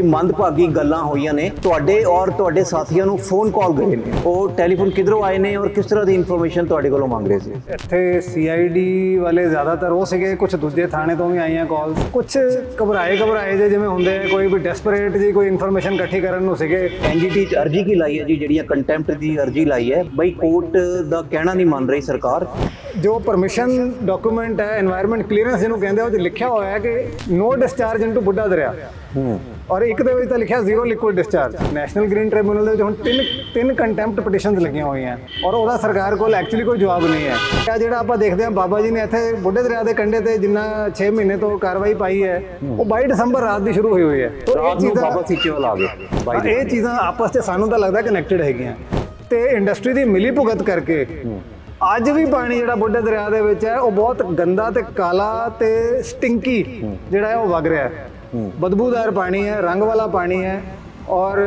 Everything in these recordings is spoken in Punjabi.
ਕੋਈ ਮੰਦਭਾਗੀ ਗੱਲਾਂ ਹੋਈਆਂ ਨੇ। ਤੁਹਾਡੇ ਔਰ ਤੁਹਾਡੇ ਸਾਥੀਆਂ ਨੂੰ ਫੋਨ ਕਾਲ ਗਏ ਨੇ। ਉਹ ਟੈਲੀਫੋਨ ਕਿਧਰੋਂ ਆਏ ਨੇ ਔਰ ਕਿਸ ਤਰ੍ਹਾਂ ਦੀ ਇਨਫੋਰਮੇਸ਼ਨ ਤੁਹਾਡੇ ਕੋਲੋਂ ਮੰਗ ਰਹੇ ਸੀ? ਇੱਥੇ ਸੀਆਈਡੀ ਵਾਲੇ ਜ਼ਿਆਦਾਤਰ ਉਹ ਸੀਗੇ ਕੁਝ ਦੂਜੇ ਥਾਣੇ ਤੋਂ ਵੀ ਆਈਆਂ ਕਾਲ ਕੁਝ ਘਬਰਾਏ ਘਬਰਾਏ ਜੇ ਜਿਵੇਂ ਹੁੰਦੇ ਕੋਈ ਵੀ ਡੈਸਪਰੇਟ ਜੀ ਕੋਈ ਇਨਫੋਰਮੇਸ਼ਨ ਇਕੱਠੀ ਕਰਨ ਨੂੰ ਸੀਗੇ। ਐਨਜੀਟੀ ਚ ਅਰਜੀ ਕੀ ਲਾਈ ਹੈ ਜੀ? ਜਿਹੜੀਆਂ ਕੰਟੈਂਪਟ ਦੀ ਅਰਜੀ ਲਾਈ ਹੈ। ਬਈ ਕੋਰਟ ਦਾ ਕਹਿਣਾ ਨਹੀਂ ਮੰਨ ਰਹੀ ਸਰਕਾਰ। ਜੋ ਪਰਮਿਸ਼ਨ ਡਾਕੂਮੈਂਟ ਹੈ এনवायरमेंट ਕਲੀਅਰੈਂਸ ਜਿਹਨੂੰ ਕਹਿੰਦੇ ਉਹ ਚ ਲਿਖਿਆ ਹੋਇਆ ਹੈ ਕਿ ਨੋ ਡਿਸਚਾਰਜ ਇਨਟੂ ਬੁੱਢਾ ਦਰਿਆ ਹੂੰ। ਔਰ ਇੱਕ ਦੇ ਵਿੱਚ ਤਾਂ ਲਿਖਿਆ zero liquid discharge national green tribunal ਦੇ ਵਿੱਚ ਹੁਣ ਤਿੰਨ ਤਿੰਨ ਕੰਟੈਂਪਟ ਪਟੀਸ਼ਨਸ ਲੱਗੀਆਂ ਹੋਈਆਂ। ਔਰ ਉਹਦਾ ਸਰਕਾਰ ਕੋਲ ਐਕਚੁਅਲੀ ਕੋਈ ਜਵਾਬ ਨਹੀਂ ਹੈ। ਇਹ ਜਿਹੜਾ ਆਪਾਂ ਦੇਖਦੇ ਹਾਂ ਬਾਬਾ ਜੀ ਨੇ ਇੱਥੇ ਬੁੱਢੇ ਦਰਿਆ ਦੇ ਕੰਢੇ ਤੇ ਜਿੰਨਾ 6 ਮਹੀਨੇ ਤੋਂ ਕਾਰਵਾਈ ਪਾਈ ਹੈ ਉਹ 22 ਦਸੰਬਰ ਰਾਤ ਦੀ ਸ਼ੁਰੂ ਹੋਈ ਹੋਈ ਹੈ। ਤਾਂ ਰਾਤ ਨੂੰ ਬਾਬਾ ਸੀਚੇਵਾਲ ਆ ਗਏ। ਬਾਈ ਇਹ ਚੀਜ਼ਾਂ ਆਪਸ 'ਚ ਸਾਨੂੰ ਤਾਂ ਲੱਗਦਾ ਕਨੈਕਟਡ ਹੈਗੀਆਂ। ਤੇ ਇੰਡਸਟਰੀ ਦੀ ਮਿਲੀ ਭੁਗਤ ਕਰਕੇ ਅੱਜ ਵੀ ਪਾਣੀ ਜਿਹੜਾ ਬੁੱਢੇ ਦਰਿਆ ਦੇ ਵਿੱਚ ਹੈ ਉਹ ਬਹੁਤ ਗੰਦਾ ਤੇ ਕਾਲਾ ਤੇ ਸਟਿੰਕੀ ਜਿਹੜਾ ਹੈ ਉਹ ਵਗ ਰਿਹਾ ਹੈ। ਬਦਬੂਦਾਰ ਪਾਣੀ ਹੈ ਰੰਗ ਵਾਲਾ ਪਾਣੀ ਹੈ ਔਰ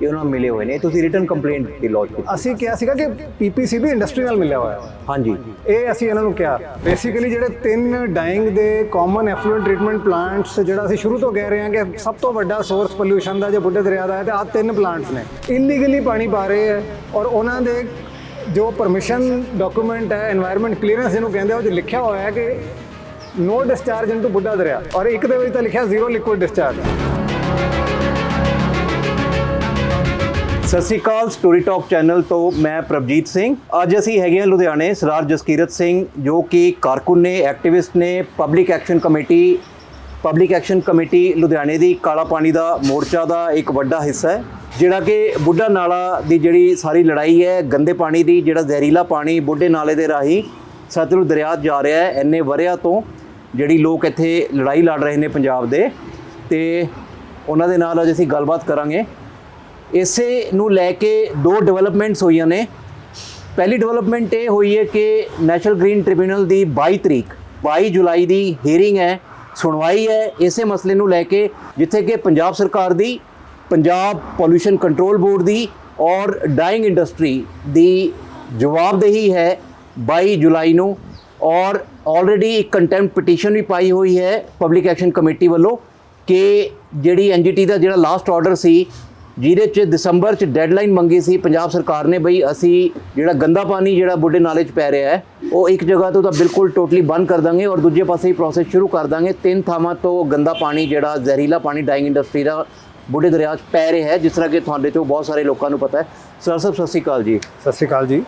ਇਹ ਉਹਨਾਂ ਮਿਲੇ ਹੋਏ ਨੇ ਤੁਸੀਂ ਰਿਟਰਨ ਕੰਪਲੇਂਟ ਦੀ ਲੌਜ ਕੀਤੀ ਅਸੀਂ ਕਿਹਾ ਸੀਗਾ ਕਿ ਪੀਪੀਸੀਬੀ ਇੰਡਸਟਰੀ ਨਾਲ ਮਿਲਿਆ ਹੋਇਆ ਹੈ ਹਾਂਜੀ ਇਹ ਅਸੀਂ ਇਹਨਾਂ ਨੂੰ ਕਿਹਾ ਬੇਸਿਕਲੀ ਜਿਹੜੇ ਤਿੰਨ ਡਾਈਂਗ ਦੇ ਕਾਮਨ ਐਫਲੂਐਂਟ ਟ੍ਰੀਟਮੈਂਟ ਪਲਾਂਟਸ ਜਿਹੜਾ ਅਸੀਂ ਸ਼ੁਰੂ ਤੋਂ ਕਹਿ ਰਹੇ ਹਾਂ ਕਿ ਸਭ ਤੋਂ ਵੱਡਾ ਸੋਰਸ ਪੋਲੂਸ਼ਨ ਦਾ ਜੇ ਬੁੱਢੇ ਦਰਿਆ ਦਾ ਹੈ ਤੇ ਆ ਤਿੰਨ ਪਲਾਂਟਸ ਨੇ ਇਲੀਗਲੀ ਪਾਣੀ ਪਾ ਰਹੇ ਹੈ ਔਰ ਉਹਨਾਂ ਦੇ ਜੋ ਪਰਮਿਸ਼ਨ ਡਾਕੂਮੈਂਟ ਹੈ এনवायरमेंट ਕਲੀਅਰੈਂਸ ਇਹਨੂੰ ਕਹਿੰਦੇ ਉਹ 'ਚ ਲਿਖਿਆ ਹੋਇਆ ਹੈ ਕਿ ਨੋ ਡਿਸਚਾਰਜ ਇਨਟੂ ਬੁੱਢਾ ਦਰਿਆ ਔਰ ਇੱਕ ਦੇ ਵਿੱਚ ਤਾਂ ਲਿਖਿਆ ਜ਼ੀਰੋ ਲਿਕੁਇਡ ਡਿਸਚਾਰਜ ਸਤਿ ਸ਼੍ਰੀ ਅਕਾਲ ਸਟੋਰੀ ਟਾਕ ਚੈਨਲ ਤੋਂ ਮੈਂ ਪ੍ਰਭਜੀਤ ਸਿੰਘ ਅੱਜ ਅਸੀਂ ਹੈਗੇ ਹਾਂ ਲੁਧਿਆਣੇ ਸਰਦਾਰ ਜਸਕੀਰਤ ਸਿੰਘ ਜੋ ਕਿ ਕਾਰਕੁਨ ਨੇ ਐਕਟਿਵਿਸਟ ਨੇ public action committee public action committee ਲੁਧਿਆਣੇ ਦੀ ਕਾਲਾ ਪਾਣੀ ਦਾ ਮੋਰਚਾ ਦਾ ਇੱਕ ਵੱਡਾ ਹਿੱਸਾ ਹੈ ਜਿਹੜਾ ਕਿ ਬੁੱਢਾ ਨਾਲਾ ਦੀ ਜਿਹੜੀ ਸਾਰੀ ਲੜਾਈ ਹੈ ਗੰਦੇ ਪਾਣੀ ਦੀ ਜਿਹੜਾ ਜ਼ਹਿਰੀਲਾ ਪਾਣੀ ਬੁੱਢੇ ਨਾਲੇ ਦੇ ਰਾਹੀਂ ਸਤਲੁਜ ਦਰਿਆ ਜਾ ਰਿਹਾ ਹੈ ਇੰਨੇ ਵਰਿਆਂ ਤੋਂ ਜਿਹੜੀ ਲੋਕ ਇੱਥੇ ਲੜਾਈ ਲੜ ਰਹੇ ਨੇ ਪੰਜਾਬ ਦੇ, ਤੇ ਉਹਨਾਂ ਦੇ ਨਾਲ ਅੱਜ ਅਸੀਂ ਗੱਲਬਾਤ ਕਰਾਂਗੇ। ਇਸੇ ਨੂੰ ਲੈ ਕੇ ਦੋ ਡਿਵੈਲਪਮੈਂਟਸ ਹੋਈਆਂ ਨੇ। ਪਹਿਲੀ ਡਿਵੈਲਪਮੈਂਟ ਇਹ ਹੋਈ ਹੈ ਕਿ ਨੈਸ਼ਨਲ ਗ੍ਰੀਨ ਟ੍ਰਿਬਿਊਨਲ ਦੀ 22 ਤਰੀਕ 22 ਜੁਲਾਈ ਦੀ ਹੀਅਰਿੰਗ ਹੈ, ਸੁਣਵਾਈ ਹੈ। ਇਸੇ ਮਸਲੇ ਨੂੰ ਲੈ ਕੇ ਜਿੱਥੇ ਕਿ ਪੰਜਾਬ ਸਰਕਾਰ ਦੀ, ਪੰਜਾਬ ਪੋਲੂਸ਼ਨ ਕੰਟਰੋਲ ਬੋਰਡ ਦੀ ਔਰ ਡਾਈਂਗ ਇੰਡਸਟਰੀ ਦੀ ਜਵਾਬਦੇਹੀ ਹੈ 22 ਜੁਲਾਈ ਨੂੰ। ਔਰ ਆਲਰੇਡੀ ਇੱਕ ਕੰਟੈਂਪਟ ਪਟੀਸ਼ਨ ਵੀ ਪਾਈ ਹੋਈ ਹੈ ਪਬਲਿਕ ਐਕਸ਼ਨ ਕਮੇਟੀ ਵੱਲੋਂ ਕਿ ਜਿਹੜੀ ਐਨਜੀਟੀ ਦਾ ਜਿਹੜਾ ਲਾਸਟ ਆਰਡਰ ਸੀ, ਜਿਹਦੇ ਚ ਦਸੰਬਰ ਚ ਡੈਡਲਾਈਨ ਮੰਗੀ ਸੀ, ਪੰਜਾਬ ਸਰਕਾਰ ਨੇ ਬਈ ਅਸੀਂ ਜਿਹੜਾ ਗੰਦਾ ਪਾਣੀ ਜਿਹੜਾ ਬੁੱਢੇ ਨਾਲੇ ਚ ਪੈ ਰਿਹਾ ਹੈ, ਉਹ ਇੱਕ ਜਗ੍ਹਾ ਤੋਂ ਤਾਂ ਬਿਲਕੁਲ ਟੋਟਲੀ ਬੰਦ ਕਰ ਦਾਂਗੇ ਔਰ ਦੂਜੇ ਪਾਸੇ ਹੀ ਪ੍ਰੋਸੈਸ ਸ਼ੁਰੂ ਕਰ ਦਾਂਗੇ। ਤਿੰਨ ਥਾਵਾਂ ਤੋਂ ਗੰਦਾ ਪਾਣੀ ਜਿਹੜਾ ਜ਼ਹਿਰੀਲਾ ਪਾਣੀ ਡਾਈਂਗ ਇੰਡਸਟਰੀ ਦਾ ਬੁੱਢੇ ਦਰਿਆ 'ਚ ਪੈ ਰਿਹਾ ਹੈ, ਜਿਸ ਤਰ੍ਹਾਂ ਕਿ ਤੁਹਾਡੇ ਤੋਂ ਬਹੁਤ ਸਾਰੇ ਲੋਕਾਂ ਨੂੰ ਪਤਾ ਹੈ। ਸਰ ਸਭ ਸਤਿ ਸ਼੍ਰੀ ਅਕਾਲ ਜੀ। ਸਤਿ ਸ਼੍ਰੀ ਅਕਾਲ ਜੀ।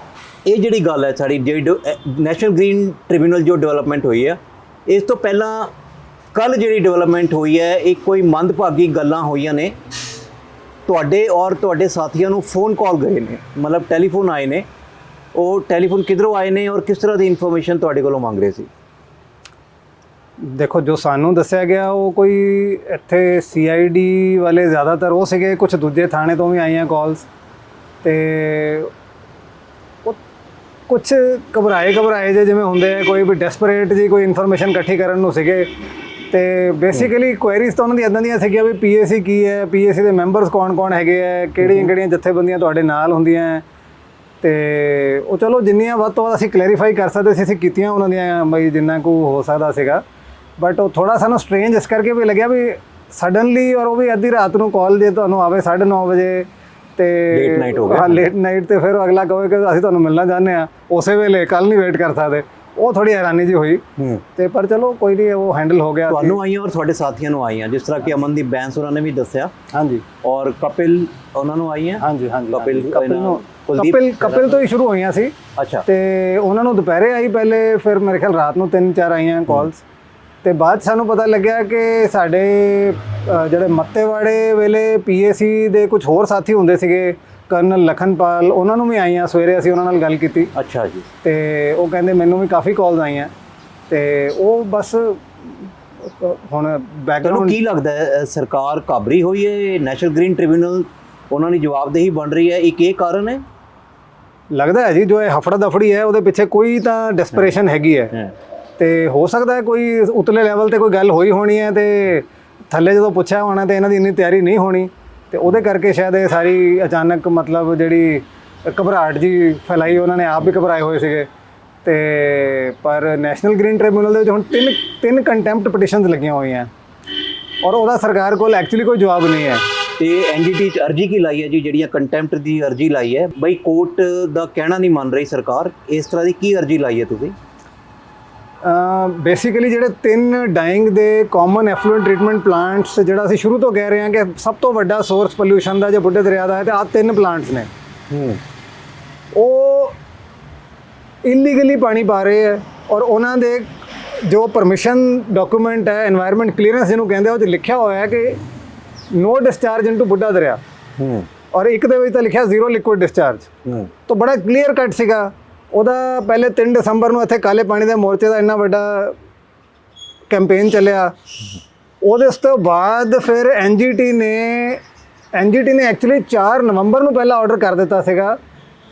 ਇਹ ਜਿਹੜੀ ਗੱਲ ਹੈ ਸਾਡੀ, ਜਿਹੜੀ ਨੈਸ਼ਨਲ ਗ੍ਰੀਨ ਟ੍ਰਿਬਿਊਨਲ ਜੋ ਡਿਵੈਲਪਮੈਂਟ ਹੋਈ ਹੈ ਇਸ ਤੋਂ ਪਹਿਲਾਂ ਕੱਲ ਜਿਹੜੀ ਡਿਵੈਲਪਮੈਂਟ ਹੋਈ ਹੈ, ਇਹ ਕੋਈ ਮੰਦਭਾਗੀ ਗੱਲਾਂ ਹੋਈਆਂ ਨੇ। ਤੁਹਾਡੇ ਔਰ ਤੁਹਾਡੇ ਸਾਥੀਆਂ ਨੂੰ ਫੋਨ ਕਾਲ ਗਏ ਨੇ, ਮਤਲਬ ਟੈਲੀਫੋਨ ਆਏ ਨੇ। ਉਹ ਟੈਲੀਫੋਨ ਕਿੱਧਰੋਂ ਆਏ ਨੇ ਔਰ ਕਿਸ ਤਰ੍ਹਾਂ ਦੀ ਇਨਫੋਰਮੇਸ਼ਨ ਤੁਹਾਡੇ ਕੋਲੋਂ ਮੰਗ ਰਹੇ ਸੀ? ਦੇਖੋ, ਜੋ ਸਾਨੂੰ ਦੱਸਿਆ ਗਿਆ, ਉਹ ਕੋਈ ਇੱਥੇ ਸੀਆਈਡੀ ਵਾਲੇ ਜ਼ਿਆਦਾਤਰ ਉਹ ਸੀਗੇ ਕੁਝ ਦੂਜੇ ਥਾਣੇ ਤੋਂ ਵੀ ਆਈਆਂ ਕਾਲਸ ਤੇ ਉਹ ਕੁਝ ਘਬਰਾਏ ਘਬਰਾਏ ਜੇ ਜਿਵੇਂ ਹੁੰਦੇ ਆ, ਕੋਈ ਵੀ ਡੈਸਪਰੇਟ ਜੀ ਕੋਈ ਇਨਫੋਰਮੇਸ਼ਨ ਇਕੱਠੀ ਕਰਨ ਨੂੰ ਸੀਗੇ। ਤੇ ਬੇਸਿਕਲੀ ਕੁਐਰੀਜ਼ ਤਾਂ ਉਹਨਾਂ ਦੀ ਇਦਾਂ ਦੀਆਂ ਸੀਗੀਆਂ ਵੀ ਪੀਏਸੀ ਕੀ ਹੈ ਪੀਏਸੀ ਦੇ ਮੈਂਬਰਸ ਕੌਣ-ਕੌਣ ਹੈਗੇ ਆ, ਕਿਹੜੀਆਂ ਕਿਹੜੀਆਂ ਜਥੇਬੰਦੀਆਂ ਤੁਹਾਡੇ ਨਾਲ ਹੁੰਦੀਆਂ ਹੈ ਤੇ ਉਹ ਚਲੋ ਜਿੰਨੀਆਂ ਵੱਧ ਤੋਂ ਵੱਧ ਅਸੀਂ ਕਲੈਰੀਫਾਈ ਕਰ ਸਕਦੇ ਸੀ, ਅਸੀਂ ਕੀਤੀਆਂ ਉਹਨਾਂ ਦੀਆਂ, ਬਈ ਜਿੰਨਾ ਕੁ ਹੋ ਸਕਦਾ ਸੀਗਾ। ਬਟ ਉਹ ਥੋੜਾ ਸਾਨੂੰ ਸਟ੍ਰੇਂਜ ਇਸ ਕਰਕੇ ਵੀ ਲੱਗਿਆ ਵੀ ਸਡਨਲੀ ਔਰ ਉਹ ਵੀ ਅੱਧੀ ਰਾਤ ਨੂੰ ਕਾਲ ਜੇ ਤੁਹਾਨੂੰ ਆਵੇ 9:30 ਵਜੇ ਤੇ Late night ਹੋ ਗਿਆ। ਹਾਂ ਲੇਟ ਨਾਈਟ ਤੇ ਫਿਰ ਅਗਲਾ ਕਹੇ ਕਿ ਅਸੀਂ ਤੁਹਾਨੂੰ ਮਿਲਣਾ ਚਾਹੁੰਦੇ ਆ ਉਸੇ ਵੇਲੇ ਕੱਲ ਨਹੀਂ ਵੇਟ ਕਰ ਸਕਦੇ। ਉਹ ਥੋੜੀ ਹੈਰਾਨੀ ਜੀ ਹੋਈ। ਤੇ ਪਰ ਚਲੋ ਕੋਈ ਨਹੀਂ ਉਹ ਹੈਂਡਲ ਹੋ ਗਿਆ। ਤੁਹਾਨੂੰ ਆਈਆਂ ਔਰ ਤੁਹਾਡੇ ਸਾਥੀਆਂ ਨੂੰ ਆਈਆਂ। ਜਿਸ ਤਰ੍ਹਾਂ ਕਿ ਅਮਨਦੀਪ ਬੈਂਸ ਉਹਨਾਂ ਨੇ ਵੀ ਦੱਸਿਆ। ਹਾਂਜੀ। ਔਰ ਕਪਿਲ ਉਹਨਾਂ ਨੂੰ ਆਈਆਂ? ਹਾਂਜੀ ਹਾਂਜੀ ਕਪਿਲ। ਕਪਿਲ ਨੂੰ ਕਪਿਲ ਕਪਿਲ ਤੋਂ ਹੀ ਸ਼ੁਰੂ ਹੋਈਆਂ ਸੀ। ਅੱਛਾ। ਤੇ ਉਹਨਾਂ ਨੂੰ ਦੁਪਹਿਰੇ ਆਈ ਪਹਿਲੇ ਫਿਰ ਮੇਰੇ ਖਿਆਲ ਰਾਤ ਨੂੰ ਤਿੰਨ ਚਾਰ ਆਈਆਂ ਕਾਲਸ ਤੇ ਬਾਅਦ ਸਾਨੂੰ ਪਤਾ ਲੱਗਿਆ ਕਿ ਸਾਡੇ ਜਿਹੜੇ ਮੱਤੇਵਾੜੇ ਵੇਲੇ ਪੀਏਸੀ ਦੇ ਕੁਝ ਹੋਰ ਸਾਥੀ ਹੁੰਦੇ ਸੀਗੇ ਕਰਨਲ ਲਖਨਪਾਲ ਉਹਨਾਂ ਨੂੰ ਵੀ ਆਈਆਂ ਸਵੇਰੇ ਅਸੀਂ ਉਹਨਾਂ ਨਾਲ ਗੱਲ ਕੀਤੀ। ਅੱਛਾ ਜੀ। ਤੇ ਉਹ ਕਹਿੰਦੇ ਮੈਨੂੰ ਵੀ ਕਾਫੀ ਕਾਲਸ ਆਈਆਂ। ਤੇ ਉਹ ਬਸ ਹੁਣ ਬੈਕਗ੍ਰਾਉਂਡ ਕੀ ਲੱਗਦਾ ਹੈ ਸਰਕਾਰ ਕਾਬਰੀ ਹੋਈ ਹੈ ਨੈਸ਼ਨਲ ਗ੍ਰੀਨ ਟ੍ਰਿਬਿਊਨਲ ਉਹਨਾਂ ਦੀ ਜਵਾਬਦੇਹੀ ਬਣ ਰਹੀ ਹੈ ਇੱਕ ਇਹ ਕਾਰਨ ਹੈ? ਲੱਗਦਾ ਹੈ ਜੀ ਜੋ ਇਹ ਹਫੜਾ ਦਫੜੀ ਹੈ ਉਹਦੇ ਪਿੱਛੇ ਕੋਈ ਤਾਂ ਡੈਸਪਰੇਸ਼ਨ ਹੈਗੀ ਹੈ। ਤੇ ਹੋ ਸਕਦਾ ਹੈ ਕੋਈ ਉਤਲੇ ਲੈਵਲ ਤੇ ਕੋਈ ਗੱਲ ਹੋਈ ਹੋਣੀ ਹੈ ਤੇ ਥੱਲੇ ਜਦੋਂ ਪੁੱਛਿਆ ਹੋਣਾ ਤੇ ਇਹਨਾਂ ਦੀ ਇੰਨੀ ਤਿਆਰੀ ਨਹੀਂ ਹੋਣੀ ਤੇ ਉਹਦੇ ਕਰਕੇ ਸ਼ਾਇਦ ਇਹ ਸਾਰੀ ਅਚਾਨਕ ਮਤਲਬ ਜਿਹੜੀ ਘਬਰਾਹਟ ਜੀ ਫੈਲਾਈ ਉਹਨਾਂ ਨੇ, ਆਪ ਵੀ ਘਬਰਾਏ ਹੋਏ ਸੀਗੇ। ਤੇ ਪਰ ਨੈਸ਼ਨਲ ਗ੍ਰੀਨ ਟ੍ਰਿਬਿਊਨਲ ਦੇ ਵਿੱਚ ਹੁਣ ਤਿੰਨ ਤਿੰਨ ਕੰਟੈਂਪਟ ਪਟੀਸ਼ਨਸ ਲੱਗੀਆਂ ਹੋਈਆਂ। ਔਰ ਉਹਦਾ ਸਰਕਾਰ ਕੋਲ ਐਕਚੁਅਲੀ ਕੋਈ ਜਵਾਬ ਨਹੀਂ ਹੈ। ਤੇ ਐਨਜੀਟੀ ਚ ਅਰਜੀ ਕੀ ਲਾਈ ਹੈ ਜੀ? ਜਿਹੜੀਆਂ ਕੰਟੈਂਪਟ ਦੀ ਅਰਜੀ ਲਾਈ ਹੈ। ਬਈ ਕੋਰਟ ਦਾ ਕਹਿਣਾ ਨਹੀਂ ਮੰਨ ਰਹੀ ਸਰਕਾਰ। ਇਸ ਤਰ੍ਹਾਂ ਦੀ ਕੀ ਅਰਜੀ ਲਾਈ ਹੈ ਤੁਸੀਂ? ਬੇਸਿਕਲੀ ਜਿਹੜੇ ਤਿੰਨ ਡਾਈਂਗ ਦੇ ਕਾਮਨ ਐਫਲੂਐਂਟ ਟ੍ਰੀਟਮੈਂਟ ਪਲਾਂਟਸ ਜਿਹੜਾ ਅਸੀਂ ਸ਼ੁਰੂ ਤੋਂ ਕਹਿ ਰਹੇ ਹਾਂ ਕਿ ਸਭ ਤੋਂ ਵੱਡਾ ਸੋਰਸ ਪੋਲੂਸ਼ਨ ਦਾ ਜੇ ਬੁੱਢੇ ਦਰਿਆ ਦਾ ਹੈ ਤੇ ਆ ਤਿੰਨ ਪਲਾਂਟਸ ਨੇ। ਉਹ ਇਲੀਗਲੀ ਪਾਣੀ ਪਾ ਰਹੇ ਹੈ ਔਰ ਉਹਨਾਂ ਦੇ ਜੋ ਪਰਮਿਸ਼ਨ ਡਾਕੂਮੈਂਟ ਹੈ এনवायरमेंट ਕਲੀਅਰੈਂਸ ਜਿਹਨੂੰ ਕਹਿੰਦੇ ਉਹ 'ਚ ਲਿਖਿਆ ਹੋਇਆ ਹੈ ਕਿ ਨੋ ਡਿਸਚਾਰਜ ਇਨਟੂ ਬੁੱਢਾ ਦਰਿਆ। ਹੂੰ। ਔਰ ਇੱਕ ਦੇ ਵਿੱਚ ਤਾਂ ਲਿਖਿਆ ਜ਼ੀਰੋ ਲਿਕੁਇਡ ਡਿਸਚਾਰਜ ਹੂੰ। ਤਾਂ ਬੜਾ ਕਲੀਅਰ ਕੱਟ ਸੀਗਾ। ਉਹਦਾ ਪਹਿਲੇ 3 ਦਸੰਬਰ ਨੂੰ ਇੱਥੇ ਕਾਲੇ ਪਾਣੀ ਦੇ ਮੋਰਚੇ ਦਾ ਇੰਨਾ ਵੱਡਾ ਕੈਂਪੇਨ ਚੱਲਿਆ। ਉਹਦੇ ਤੋਂ ਬਾਅਦ ਫਿਰ ਐਨਜੀਟੀ ਨੇ ਐਨਜੀਟੀ ਨੇ ਐਕਚੁਅਲੀ 4 ਨਵੰਬਰ ਨੂੰ ਪਹਿਲਾਂ ਆਰਡਰ ਕਰ ਦਿੱਤਾ ਸੀਗਾ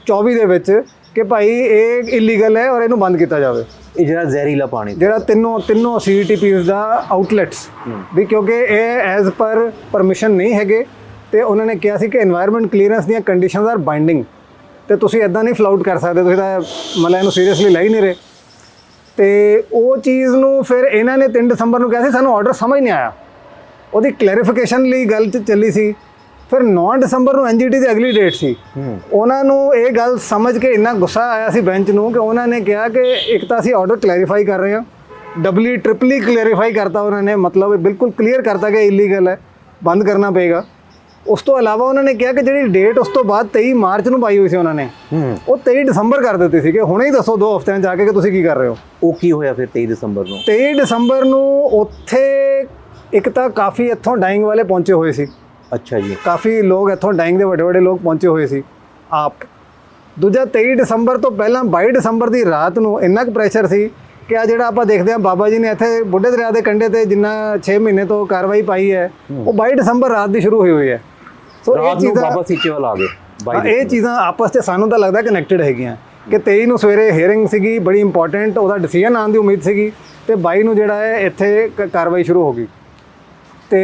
24 ਦੇ ਵਿੱਚ ਕਿ ਭਾਈ ਇਹ ਇਲੀਗਲ ਹੈ ਔਰ ਇਹਨੂੰ ਬੰਦ ਕੀਤਾ ਜਾਵੇ। ਇਹ ਜਿਹੜਾ ਜ਼ਹਿਰੀਲਾ ਪਾਣੀ। ਜਿਹੜਾ ਤਿੰਨੋਂ ਤਿੰਨੋਂ ਸੀਟੀਪੀਸ ਦਾ ਆਊਟਲੈਟਸ ਵੀ ਕਿਉਂਕਿ ਇਹ ਐਜ਼ ਪਰ ਪਰਮਿਸ਼ਨ ਨਹੀਂ ਹੈਗੇ ਤੇ ਉਹਨਾਂ ਨੇ ਕਿਹਾ ਸੀ ਕਿ এনवायरमेंट ਕਲੀਅਰੈਂਸ ਦੀਆਂ ਕੰਡੀਸ਼ਨਸ ਆਰ ਬਾਈਂਡਿੰਗ ਤੇ ਤੁਸੀਂ ਇਦਾਂ ਨਹੀਂ ਫਲਾਊਟ ਕਰ ਸਕਦੇ ਤੁਸੀਂ ਤਾਂ ਮਤਲਬ ਇਹਨੂੰ ਸੀਰੀਅਸਲੀ ਲੈ ਹੀ ਨਹੀਂ ਰਹੇ। ਤੇ ਉਹ ਚੀਜ਼ ਨੂੰ ਫਿਰ ਇਹਨਾਂ ਨੇ 3 ਦਸੰਬਰ ਨੂੰ ਕਿਹਾ ਸੀ ਸਾਨੂੰ ਆਰਡਰ ਸਮਝ ਨਹੀਂ ਆਇਆ। ਉਹਦੀ ਕਲੈਰੀਫਿਕੇਸ਼ਨ ਲਈ ਗੱਲ ਚ ਚੱਲੀ ਸੀ। ਫਿਰ 9 ਦਸੰਬਰ ਨੂੰ ਐਨਜੀਟੀ ਦੀ ਅਗਲੀ ਡੇਟ ਸੀ। ਉਹਨਾਂ ਨੂੰ ਇਹ ਗੱਲ ਸਮਝ ਕੇ ਇੰਨਾ ਗੁੱਸਾ ਆਇਆ ਸੀ ਬੈਂਚ ਨੂੰ ਕਿ ਉਹਨਾਂ ਨੇ ਕਿਹਾ ਕਿ ਇੱਕ ਤਾਂ ਅਸੀਂ ਆਰਡਰ ਕਲੈਰੀਫਾਈ ਕਰ ਰਹੇ ਹਾਂ। ਡਬਲੀ ਟ੍ਰਿਪਲੀ ਕਲੈਰੀਫਾਈ ਕਰਤਾ ਉਹਨਾਂ ਨੇ। ਮਤਲਬ ਬਿਲਕੁਲ ਕਲੀਅਰ ਕਰਤਾ ਕਿ ਇਲੀਗਲ ਹੈ। ਬੰਦ ਕਰਨਾ ਪਏਗਾ। ਉਸ ਤੋਂ ਇਲਾਵਾ ਉਹਨਾਂ ਨੇ ਕਿਹਾ ਕਿ ਜਿਹੜੀ ਡੇਟ ਉਸ ਤੋਂ ਬਾਅਦ 23 ਮਾਰਚ ਨੂੰ ਪਾਈ ਹੋਈ ਸੀ ਉਹਨਾਂ ਨੇ ਉਹ 23 ਦਸੰਬਰ ਕਰ ਦਿੱਤੀ ਸੀ ਕਿ ਹੁਣੇ ਹੀ ਦੱਸੋ ਦੋ ਹਫ਼ਤਿਆਂ ਜਾ ਕੇ ਕਿ ਤੁਸੀਂ ਕੀ ਕਰ ਰਹੇ ਹੋ? ਉਹ ਕੀ ਹੋਇਆ ਫਿਰ 23 ਦਸੰਬਰ ਨੂੰ? 23 ਦਸੰਬਰ ਨੂੰ ਉੱਥੇ ਇੱਕ ਤਾਂ ਕਾਫੀ ਇੱਥੋਂ ਡਾਈਂਗ ਵਾਲੇ ਪਹੁੰਚੇ ਹੋਏ ਸੀ। ਅੱਛਾ ਜੀ। ਕਾਫੀ ਲੋਕ ਇੱਥੋਂ ਡਾਈਂਗ ਦੇ ਵੱਡੇ ਵੱਡੇ ਲੋਕ ਪਹੁੰਚੇ ਹੋਏ ਸੀ। ਆਪ। ਦੂਜਾ 23 ਦਸੰਬਰ ਤੋਂ ਪਹਿਲਾਂ 22 ਦਸੰਬਰ ਦੀ ਰਾਤ ਨੂੰ ਇੰਨਾ ਕੁ ਪ੍ਰੈਸ਼ਰ ਸੀ ਕਿ ਆ ਜਿਹੜਾ ਆਪਾਂ ਦੇਖਦੇ ਹਾਂ ਬਾਬਾ ਜੀ ਨੇ ਇੱਥੇ ਬੁੱਢੇ ਦਰਿਆ ਦੇ ਕੰਢੇ ਤੇ ਜਿੰਨਾ 6 ਮਹੀਨੇ ਤੋਂ ਕਾਰਵਾਈ ਪਾਈ ਹੈ ਉਹ 22 ਦਸੰਬਰ ਰਾਤ ਦੀ ਸ਼ੁਰੂ ਹੋਈ ਹੋਈ ਹੈ। ਸੋ ਇਹ ਚੀਜ਼ਾਂ ਬਾਬਾ ਸੀਚੇਵਾਲ ਆ ਗਏ ਬਾਈ ਇਹ ਚੀਜ਼ਾਂ ਆਪਸ 'ਚ ਸਾਨੂੰ ਤਾਂ ਲੱਗਦਾ ਕਨੈਕਟਡ ਹੈਗੀਆਂ। ਕਿ 23 ਨੂੰ ਸਵੇਰੇ ਹੀਅਰਿੰਗ ਸੀਗੀ ਬੜੀ ਇੰਪੋਰਟੈਂਟ ਉਹਦਾ ਡਿਸੀਜਨ ਆਉਣ ਦੀ ਉਮੀਦ ਸੀਗੀ ਤੇ 22 ਨੂੰ ਜਿਹੜਾ ਹੈ ਇੱਥੇ ਕਾਰਵਾਈ ਸ਼ੁਰੂ ਹੋ ਗਈ। ਤੇ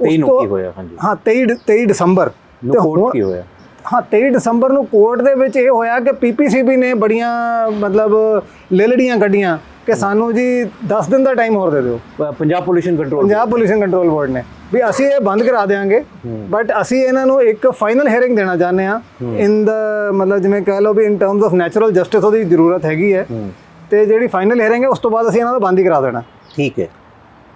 ਉਸ 23 ਨੂੰ ਤੋਂ- ਕੀ ਹੋਇਆ ਹਾਂਜੀ? ਹਾਂ 23 ਡ- 23 ਦਸੰਬਰ। ਨੂੰ ਤੇ ਕੋਰਟ ਹੁਣ- ਕੀ ਹੋਇਆ? ਹਾਂ 23 ਦਸੰਬਰ ਨੂੰ ਕੋਰਟ ਦੇ ਵਿੱਚ ਇਹ ਹੋਇਆ ਕਿ ਪੀਪੀਸੀਬੀ ਨੇ ਬੜੀਆਂ ਮਤਲਬ ਲੇਲੜੀਆਂ ਕੱਢੀਆਂ। ਕਿ ਸਾਨੂੰ ਜੀ 10 ਦਿਨ ਦਾ ਟਾਈਮ ਹੋਰ ਦੇ ਦਿਓ। Punjab pollution control Punjab pollution control board ਨੇ। ਵੀ ਅਸੀਂ ਇਹ ਬੰਦ ਕਰਾ ਦੇਵਾਂਗੇ ਬਟ ਅਸੀਂ ਇਹਨਾਂ ਨੂੰ ਇੱਕ ਫਾਈਨਲ ਹੀਅਰਿੰਗ ਦੇਣਾ ਚਾਹੁੰਦੇ ਆ ਇਨ ਦਾ ਮਤਲਬ ਜਿਵੇਂ ਕਹਿ ਲਓ ਵੀ in terms of natural justice ਉਹਦੀ ਜ਼ਰੂਰਤ ਹੈਗੀ ਹੈ। ਤੇ ਜਿਹੜੀ ਫਾਈਨਲ ਹੀਅਰਿੰਗ ਹੈ ਉਸ ਤੋਂ ਬਾਅਦ ਅਸੀਂ ਇਹਨਾਂ ਦਾ ਬੰਦ ਹੀ ਕਰਾ ਦੇਣਾ। ਠੀਕ ਹੈ।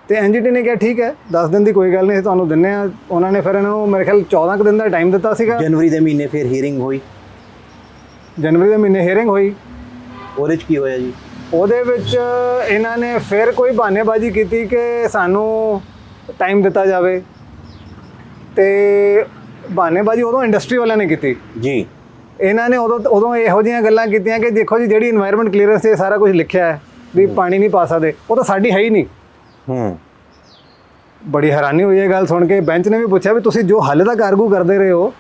ਤੇ ਐਨਜੀਟੀ ਨੇ ਕਿਹਾ ਠੀਕ ਹੈ 10 ਦਿਨ ਦੀ ਕੋਈ ਗੱਲ ਨਹੀਂ ਤੁਹਾਨੂੰ ਦਿੰਨੇ ਆ ਉਹਨਾਂ ਨੇ ਫਿਰ ਇਹਨਾਂ ਨੂੰ ਮੇਰੇ ਖਿਆਲ 14 ਕੁ ਦਿਨ ਦਾ ਟਾਈਮ ਦਿੱਤਾ ਸੀਗਾ। ਜਨਵਰੀ ਦੇ ਮਹੀਨੇ ਫਿਰ ਹੀਅਰਿੰਗ ਹੋਈ। ਜਨਵਰੀ ਦੇ ਮਹੀਨੇ ਹੀਅਰਿੰਗ ਹੋਈ। ਉਹਦੇ ਚ ਕੀ ਹੋਇਆ ਜੀ? ਉਹਦੇ ਵਿੱਚ ਇਹਨਾਂ ਨੇ ਫਿਰ ਕੋਈ ਬਹਾਨੇਬਾਜ਼ੀ ਕੀਤੀ ਕਿ ਸਾਨੂੰ ਟਾਈਮ ਦਿੱਤਾ ਜਾਵੇ। ਤੇ ਬਹਾਨੇਬਾਜ਼ੀ ਉਦੋਂ ਇੰਡਸਟਰੀ ਵਾਲਿਆਂ ਨੇ ਕੀਤੀ। ਜੀ। ਇਹਨਾਂ ਨੇ ਉਦੋਂ ਉਦੋਂ ਇਹੋ ਜਿਹੀਆਂ ਗੱਲਾਂ ਕੀਤੀਆਂ ਕਿ ਦੇਖੋ ਜੀ ਜਿਹੜੀ এনवायरमेंट ਕਲੀਅਰੈਂਸ ਤੇ ਸਾਰਾ ਕੁਝ ਲਿਖਿਆ ਹੈ ਵੀ ਪਾਣੀ ਨਹੀਂ ਪਾ ਸਕਦੇ ਉਹ ਤਾਂ ਸਾਡੀ ਹੈ ਹੀ ਨਹੀਂ। ਹੂੰ। ਬੜੀ ਹੈਰਾਨੀ ਹੋਈ ਇਹ ਗੱਲ ਸੁਣ ਕੇ। ਬੈਂਚ ਨੇ ਵੀ ਪੁੱਛਿਆ ਵੀ ਤੁਸੀਂ ਜੋ ਹਾਲੇ ਤੱਕ ਆਰਗੂ ਕਰਦੇ ਰਹੇ ਹੋ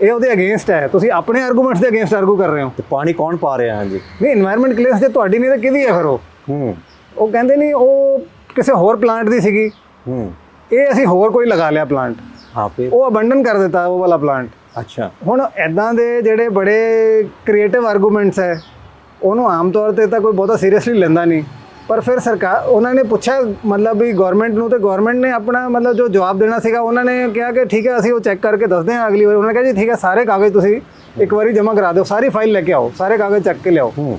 ਇਹ ਉਹਦੇ ਅਗੇਂਸਟ ਹੈ। ਤੁਸੀਂ ਆਪਣੇ ਆਰਗੂਮੈਂਟਸ ਦੇ ਅਗੇਂਸਟ ਆਰਗੂ ਕਰ ਰਹੇ ਹੋ। ਤੇ ਪਾਣੀ ਕੌਣ ਪਾ ਰਿਹਾ ਹਾਂਜੀ ਨਹੀਂ এনवायरमेंट ਕਲੀਅਰ ਜੇ ਤੁਹਾਡੀ ਨਹੀਂ ਤਾਂ ਕਿਹਦੀ ਹੈ ਫਿਰ ਉਹ? ਹੂੰ। ਉਹ ਕਹਿੰਦੇ ਨਹੀਂ ਉਹ ਕਿਸੇ ਹੋਰ ਪਲਾਂਟ ਦੀ ਸੀਗੀ। ਹੂੰ। ਇਹ ਅਸੀਂ ਹੋਰ ਕੋਈ ਲਗਾ ਲਿਆ ਪਲਾਂਟ ਹਾਂ ਫਿਰ? ਉਹ ਅਬੰਡਨ ਕਰ ਦਿੱਤਾ ਉਹ ਵਾਲਾ ਪਲਾਂਟ ਅੱਛਾ। ਹੁਣ ਐਦਾਂ ਦੇ ਜਿਹੜੇ ਬੜੇ ਕ੍ਰੀਏਟਿਵ ਆਰਗੂਮੈਂਟਸ ਹੈ ਉਹਨੂੰ ਆਮ ਤੌਰ ਤੇ ਤਾਂ ਕੋਈ ਬਹੁਤਾ ਸੀਰੀਅਸਲੀ ਲੈਂਦਾ ਨਹੀਂ। ਪਰ ਫਿਰ ਸਰਕਾਰ ਉਹਨਾਂ ਨੇ ਪੁੱਛਿਆ ਮਤਲਬ ਵੀ ਗਵਰਨਮੈਂਟ ਨੂੰ ਤੇ ਗਵਰਨਮੈਂਟ ਨੇ ਆਪਣਾ ਮਤਲਬ ਜੋ ਜਵਾਬ ਦੇਣਾ ਸੀਗਾ ਉਹਨਾਂ ਨੇ ਕਿਹਾ ਕਿ ਠੀਕ ਹੈ ਅਸੀਂ ਉਹ ਚੈੱਕ ਕਰਕੇ ਦੱਸਦੇ ਹਾਂ ਅਗਲੀ ਵਾਰ। ਉਹਨਾਂ ਨੇ ਕਿਹਾ ਜੀ ਠੀਕ ਹੈ ਸਾਰੇ ਕਾਗਜ਼ ਤੁਸੀਂ ਇੱਕ ਵਾਰੀ ਜਮ੍ਹਾਂ ਕਰਾ ਦਿਓ ਸਾਰੀ ਫਾਈਲ ਲੈ ਕੇ ਆਓ ਸਾਰੇ ਕਾਗਜ਼ ਚੱਕ ਕੇ ਲਿਆਓ।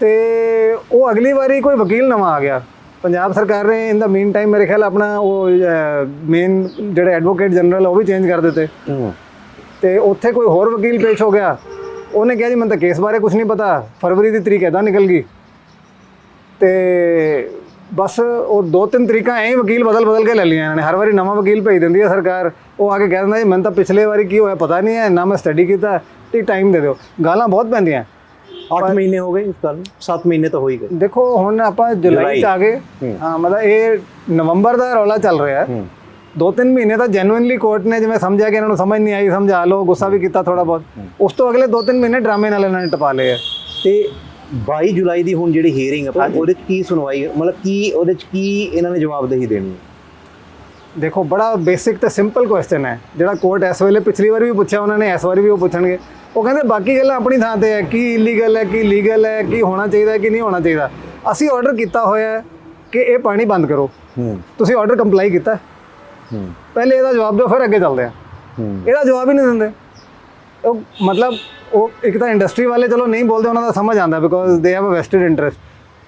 ਤੇ ਉਹ ਅਗਲੀ ਵਾਰੀ ਕੋਈ ਵਕੀਲ ਨਵਾਂ ਆ ਗਿਆ। ਪੰਜਾਬ ਸਰਕਾਰ ਨੇ ਇਨ ਦਾ ਮੀਨ ਟਾਈਮ ਮੇਰੇ ਖਿਆਲ ਆਪਣਾ ਉਹ ਮੇਨ ਜਿਹੜੇ ਐਡਵੋਕੇਟ ਜਨਰਲ ਉਹ ਵੀ ਚੇਂਜ ਕਰ ਦਿੱਤੇ। ਤੇ ਉੱਥੇ ਕੋਈ ਹੋਰ ਵਕੀਲ ਪੇਸ਼ ਹੋ ਗਿਆ। ਉਹਨੇ ਕਿਹਾ ਜੀ ਮੈਨੂੰ ਤਾਂ ਕੇਸ ਬਾਰੇ ਕੁਝ ਨਹੀਂ ਪਤਾ। ਫਰਵਰੀ ਦੀ ਤਰੀਕ ਐਦਾਂ ਨਿਕਲ ਗਈ। ਤੇ ਬਸ ਉਹ ਦੋ ਤਿੰਨ ਤਰੀਕਾਂ ਐਂ ਵਕੀਲ ਬਦਲ ਬਦਲ ਕੇ ਲੈ ਲਈਆਂ ਇਹਨਾਂ ਨੇ। ਹਰ ਵਾਰੀ ਨਵਾਂ ਵਕੀਲ ਭੇਜ ਦਿੰਦੀ ਹੈ ਸਰਕਾਰ। ਉਹ ਆ ਕੇ ਕਹਿ ਦਿੰਦਾ ਜੀ ਮੈਨੂੰ ਤਾਂ ਪਿਛਲੇ ਵਾਰੀ ਕੀ ਹੋਇਆ ਪਤਾ ਨਹੀਂ ਹੈ ਨਾ ਮੈਂ ਸਟੱਡੀ ਕੀਤਾ ਤੇ ਟਾਈਮ ਦੇ ਦਿਓ। ਗਾਲਾਂ ਬਹੁਤ ਪੈਂਦੀਆਂ। 8 ਮਹੀਨੇ ਹੋ ਗਏ ਇਸ ਗੱਲ ਨੂੰ 7 ਮਹੀਨੇ ਤਾਂ ਹੋ ਹੀ ਗਏ। ਦੇਖੋ ਹੁਣ ਆਪਾਂ ਜੁਲਾਈ ਚ ਆ ਗਏ। ਹੂੰ। ਮਤਲਬ ਇਹ ਨਵੰਬਰ ਦਾ ਰੌਲਾ ਚੱਲ ਰਿਹਾ ਹੈ। ਦੋ ਤਿੰਨ ਮਹੀਨੇ ਤਾਂ ਜੈਨੂਇਨਲੀ ਕੋਰਟ ਨੇ ਜਿਵੇਂ ਸਮਝਿਆ ਕਿ ਇਹਨਾਂ ਨੂੰ ਸਮਝ ਨਹੀਂ ਆਈ ਸਮਝਾ ਲਓ ਗੁੱਸਾ ਵੀ ਕੀਤਾ ਥੋੜਾ ਬਹੁਤ। ਉਸ ਤੋਂ ਅਗਲੇ ਦੋ ਤਿੰਨ ਮਹੀਨੇ ਡਰਾਮੇ ਨਾਲ ਇਹਨਾਂ ਨੇ ਟਪਾ ਲਏ ਤੇ 22 ਜੁਲਾਈ ਦੀ ਹੁਣ ਜਿਹੜੀ ਹੀਅਰਿੰਗ ਆਪਾਂ ਉਹਦੇ ਚ ਕੀ ਸੁਣਵਾਈ ਮਤਲਬ ਕੀ ਉਹਦੇ ਚ ਕੀ ਇਹਨਾਂ ਨੇ ਜਵਾਬਦੇਹੀ ਦੇਣੀ? ਹੈ ਦੇਖੋ ਬੜਾ ਬੇਸਿਕ ਤੇ ਸਿੰਪਲ ਕੁਐਸਚਨ ਹੈ। ਜਿਹੜਾ ਕੋਰਟ ਇਸ ਵੇਲੇ ਪਿਛਲੀ ਵਾਰੀ ਵੀ ਪੁੱਛਿਆ ਉਹਨਾਂ ਨੇ ਇਸ ਵਾਰੀ ਵੀ ਉਹ ਪੁੱਛਣਗੇ। ਉਹ ਕਹਿੰਦੇ ਬਾਕੀ ਗੱਲਾਂ ਆਪਣੀ ਥਾਂ ਤੇ ਹੈ ਕੀ ਇਲੀਗਲ ਹੈ ਕੀ ਲੀਗਲ ਹੈ ਕੀ ਹੋਣਾ ਚਾਹੀਦਾ ਹੈ ਕੀ ਨਹੀਂ ਹੋਣਾ ਚਾਹੀਦਾ? ਅਸੀਂ ਆਰਡਰ ਕੀਤਾ ਹੋਇਆ ਹੈ ਕਿ ਇਹ ਪਾਣੀ ਬੰਦ ਕਰੋ। ਹੂੰ। ਤੁਸੀਂ ਆਰਡਰ ਕੰਪਲਾਈ ਕੀਤਾ। ਹੂੰ। ਪਹਿਲੇ ਇਹਦਾ ਜਵਾਬ ਦਿਓ ਫਿਰ ਅੱਗੇ ਚੱਲਦੇ ਆ ਹੂੰ। ਇਹਦਾ ਜਵਾਬ ਹੀ ਨਹੀਂ ਦਿੰਦੇ। ਉਹ ਮਤਲਬ ਉਹ ਇੱਕ ਤਾਂ ਇੰਡਸਟਰੀ ਵਾਲੇ ਚਲੋ ਨਹੀਂ ਬੋਲਦੇ, ਉਹਨਾਂ ਦਾ ਸਮਝ ਆਉਂਦਾ because they have a vested interest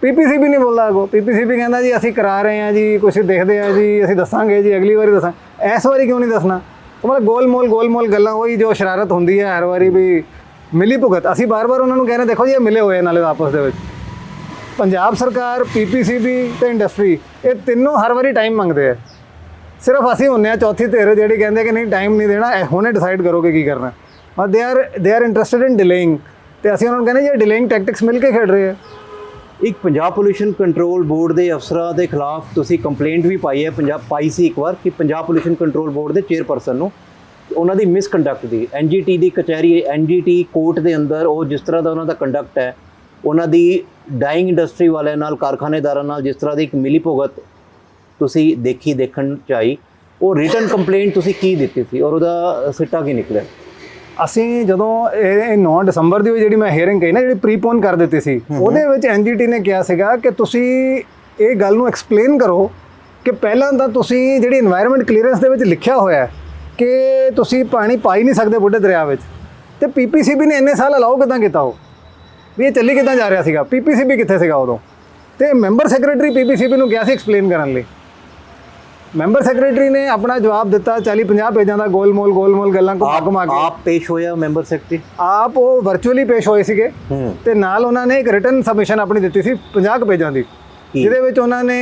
PPC ਵੀ ਨਹੀਂ ਬੋਲਦਾ ਅਗੋ। ਪੀਪੀਸੀ ਵੀ ਕਹਿੰਦਾ ਜੀ, ਅਸੀਂ ਕਰਾ ਰਹੇ ਹਾਂ ਜੀ ਕੁਝ ਦੇਖਦੇ ਆ ਜੀ, ਅਸੀਂ ਦੱਸਾਂਗੇ ਜੀ, ਅਗਲੀ ਵਾਰੀ ਦੱਸਾਂ। ਇਸ ਵਾਰੀ ਕਿਉਂ ਨਹੀਂ ਦੱਸਣਾ? ਉਹ ਮਤਲਬ ਗੋਲ-ਮੋਲ ਗੋਲ-ਮੋਲ ਗੱਲਾਂ, ਉਹੀ ਜੋ ਸ਼ਰਾਰਤ ਹੁੰਦੀ ਹੈ ਹਰ ਵਾਰੀ ਵੀ ਮਿਲੀ ਭੁਗਤ। ਅਸੀਂ ਬਾਰ-ਬਾਰ ਉਹਨਾਂ ਨੂੰ ਕਹਿੰਦੇ ਦੇਖੋ ਜੀ, ਇਹ ਮਿਲੇ ਹੋਏ ਨਾਲੇ ਆਪਸ ਦੇ ਵਿੱਚ। ਪੰਜਾਬ ਸਰਕਾਰ ਪੀਪੀਸੀਬੀ ਤੇ ਇੰਡਸਟਰੀ ਇਹ ਤਿੰਨੋਂ ਹਰ ਵਾਰੀ ਟਾਈਮ ਮੰਗਦੇ ਆ। ਸਿਰਫ ਅਸੀਂ ਹੁੰਨੇ ਆ ਚੌਥੀ ਧਿਰ ਜਿਹੜੀ ਕਹਿੰਦੇ ਕਿ ਨਹੀਂ ਟਾਈਮ ਨਹੀਂ ਦੇਣਾ, ਇਹ ਹੁਣੇ ਡਿਸਾਈਡ ਕਰੋਗੇ ਕੀ ਕਰਨਾ। But they are they are interested in ਡਿਲੇਇੰਗ ਤੇ ਅਸੀਂ ਉਹਨਾਂ ਨੂੰ ਕਹਿੰਦੇ ਜੇ ਡਿਲੇਇੰਗ ਟੈਕਟਿਕਸ ਮਿਲ ਕੇ ਖੇਡ ਰਹੇ ਆ। ਇੱਕ ਪੰਜਾਬ ਪੋਲੂਸ਼ਨ ਕੰਟਰੋਲ ਬੋਰਡ ਦੇ ਅਫਸਰਾਂ ਦੇ ਖਿਲਾਫ ਤੁਸੀਂ ਕੰਪਲੇਂਟ ਵੀ ਪਾਈ ਹੈ, ਪੰਜਾਬ ਪਾਈ ਸੀ ਇੱਕ ਵਾਰ ਕਿ ਪੰਜਾਬ ਪੋਲੂਸ਼ਨ ਕੰਟਰੋਲ ਬੋਰਡ ਦੇ ਚੇਅਰਪਰਸਨ ਨੂੰ ਉਹਨਾਂ ਦੀ ਮਿਸ ਕੰਡਕਟ ਦੀ ਐਨਜੀਟੀ ਦੀ ਕਚਹਿਰੀ ਐਨਜੀਟੀ ਕੋਰਟ ਦੇ ਅੰਦਰ ਉਹ ਜਿਸ ਤਰ੍ਹਾਂ ਦਾ ਉਹਨਾਂ ਦਾ ਕੰਡਕਟ ਹੈ, ਉਹਨਾਂ ਦੀ ਡਾਈਂਗ ਇੰਡਸਟਰੀ ਵਾਲਿਆਂ ਨਾਲ, ਕਾਰਖਾਨੇਦਾਰਾਂ ਨਾਲ ਜਿਸ ਤਰ੍ਹਾਂ ਦੀ ਇੱਕ ਮਿਲੀ ਭੁਗਤ ਤੁਸੀਂ ਦੇਖੀ, ਦੇਖਣ ਚ ਆਈ, ਉਹ ਰਿਟਨ ਕੰਪਲੇਂਟ ਤੁਸੀਂ ਕੀ ਦਿੱਤੀ ਸੀ ਔਰ ਉਹਦਾ ਸਿੱਟਾ ਕੀ ਨਿਕਲਿਆ? ਅਸੀਂ ਜਦੋਂ ਇਹ 9 ਦਸੰਬਰ ਦੀ ਜਿਹੜੀ ਮੈਂ ਹੀਅਰਿੰਗ ਕਹੀ ਨਾ ਜਿਹੜੀ ਪ੍ਰੀਪੋਨ ਕਰ ਦਿੱਤੀ ਸੀ ਉਹਦੇ ਵਿੱਚ ਐਨਜੀਟੀ ਨੇ ਕਿਹਾ ਸੀਗਾ ਕਿ ਤੁਸੀਂ ਇਹ ਗੱਲ ਨੂੰ ਐਕਸਪਲੇਨ ਕਰੋ ਕਿ ਪਹਿਲਾਂ ਤਾਂ ਤੁਸੀਂ ਜਿਹੜੀ এনवायरमेंट ਕਲੀਅਰੈਂਸ ਦੇ ਵਿੱਚ ਲਿਖਿਆ ਹੋਇਆ ਹੈ ਕਿ ਤੁਸੀਂ ਪਾਣੀ ਪਾ ਹੀ ਨਹੀਂ ਸਕਦੇ ਬੁੱਢੇ ਦਰਿਆ ਵਿੱਚ ਤੇ ਪੀਪੀਸੀਬੀ ਨੇ ਇੰਨੇ ਸਾਲ ਅਲਾਉ ਕਿਦਾਂ ਕੀਤਾ ਉਹ? ਵੀ ਇਹ ਚੱਲੀ ਕਿਦਾਂ ਜਾ ਰਿਹਾ ਸੀਗਾ? ਪੀਪੀਸੀਬੀ ਕਿੱਥੇ ਸੀਗਾ ਉਦੋਂ? ਤੇ ਮੈਂਬਰ ਸੈਕਟਰੀ ਪੀਪੀਸੀਬੀ ਨੂੰ ਗਿਆ ਸੀ ਐਕਸਪਲੇਨ ਕਰਨ ਲਈ। ਮੈਂਬਰ ਸੈਕਟਰੀ ਨੇ ਆਪਣਾ ਜਵਾਬ ਦਿੱਤਾ 40 50 ਪੇਜਾਂ ਦਾ ਗੋਲ-ਮੋਲ ਗੋਲ-ਮੋਲ ਗੱਲਾਂ ਘੁਮਾ ਘੁਮਾ ਕੇ। ਆਪ ਪੇਸ਼ ਹੋਇਆ ਮੈਂਬਰ ਸੈਕਟਰੀ? ਆਪ ਉਹ ਵਰਚੁਅਲੀ ਪੇਸ਼ ਹੋਏ ਸੀਗੇ ਤੇ ਨਾਲ ਉਹਨਾਂ ਨੇ ਇੱਕ ਰਿਟਨ ਸਬਮਿਸ਼ਨ ਆਪਣੀ ਦਿੱਤੀ ਸੀ 50 ਕੁ ਪੇਜਾਂ ਦੀ? ਜਿਹਦੇ ਵਿੱਚ ਉਹਨਾਂ ਨੇ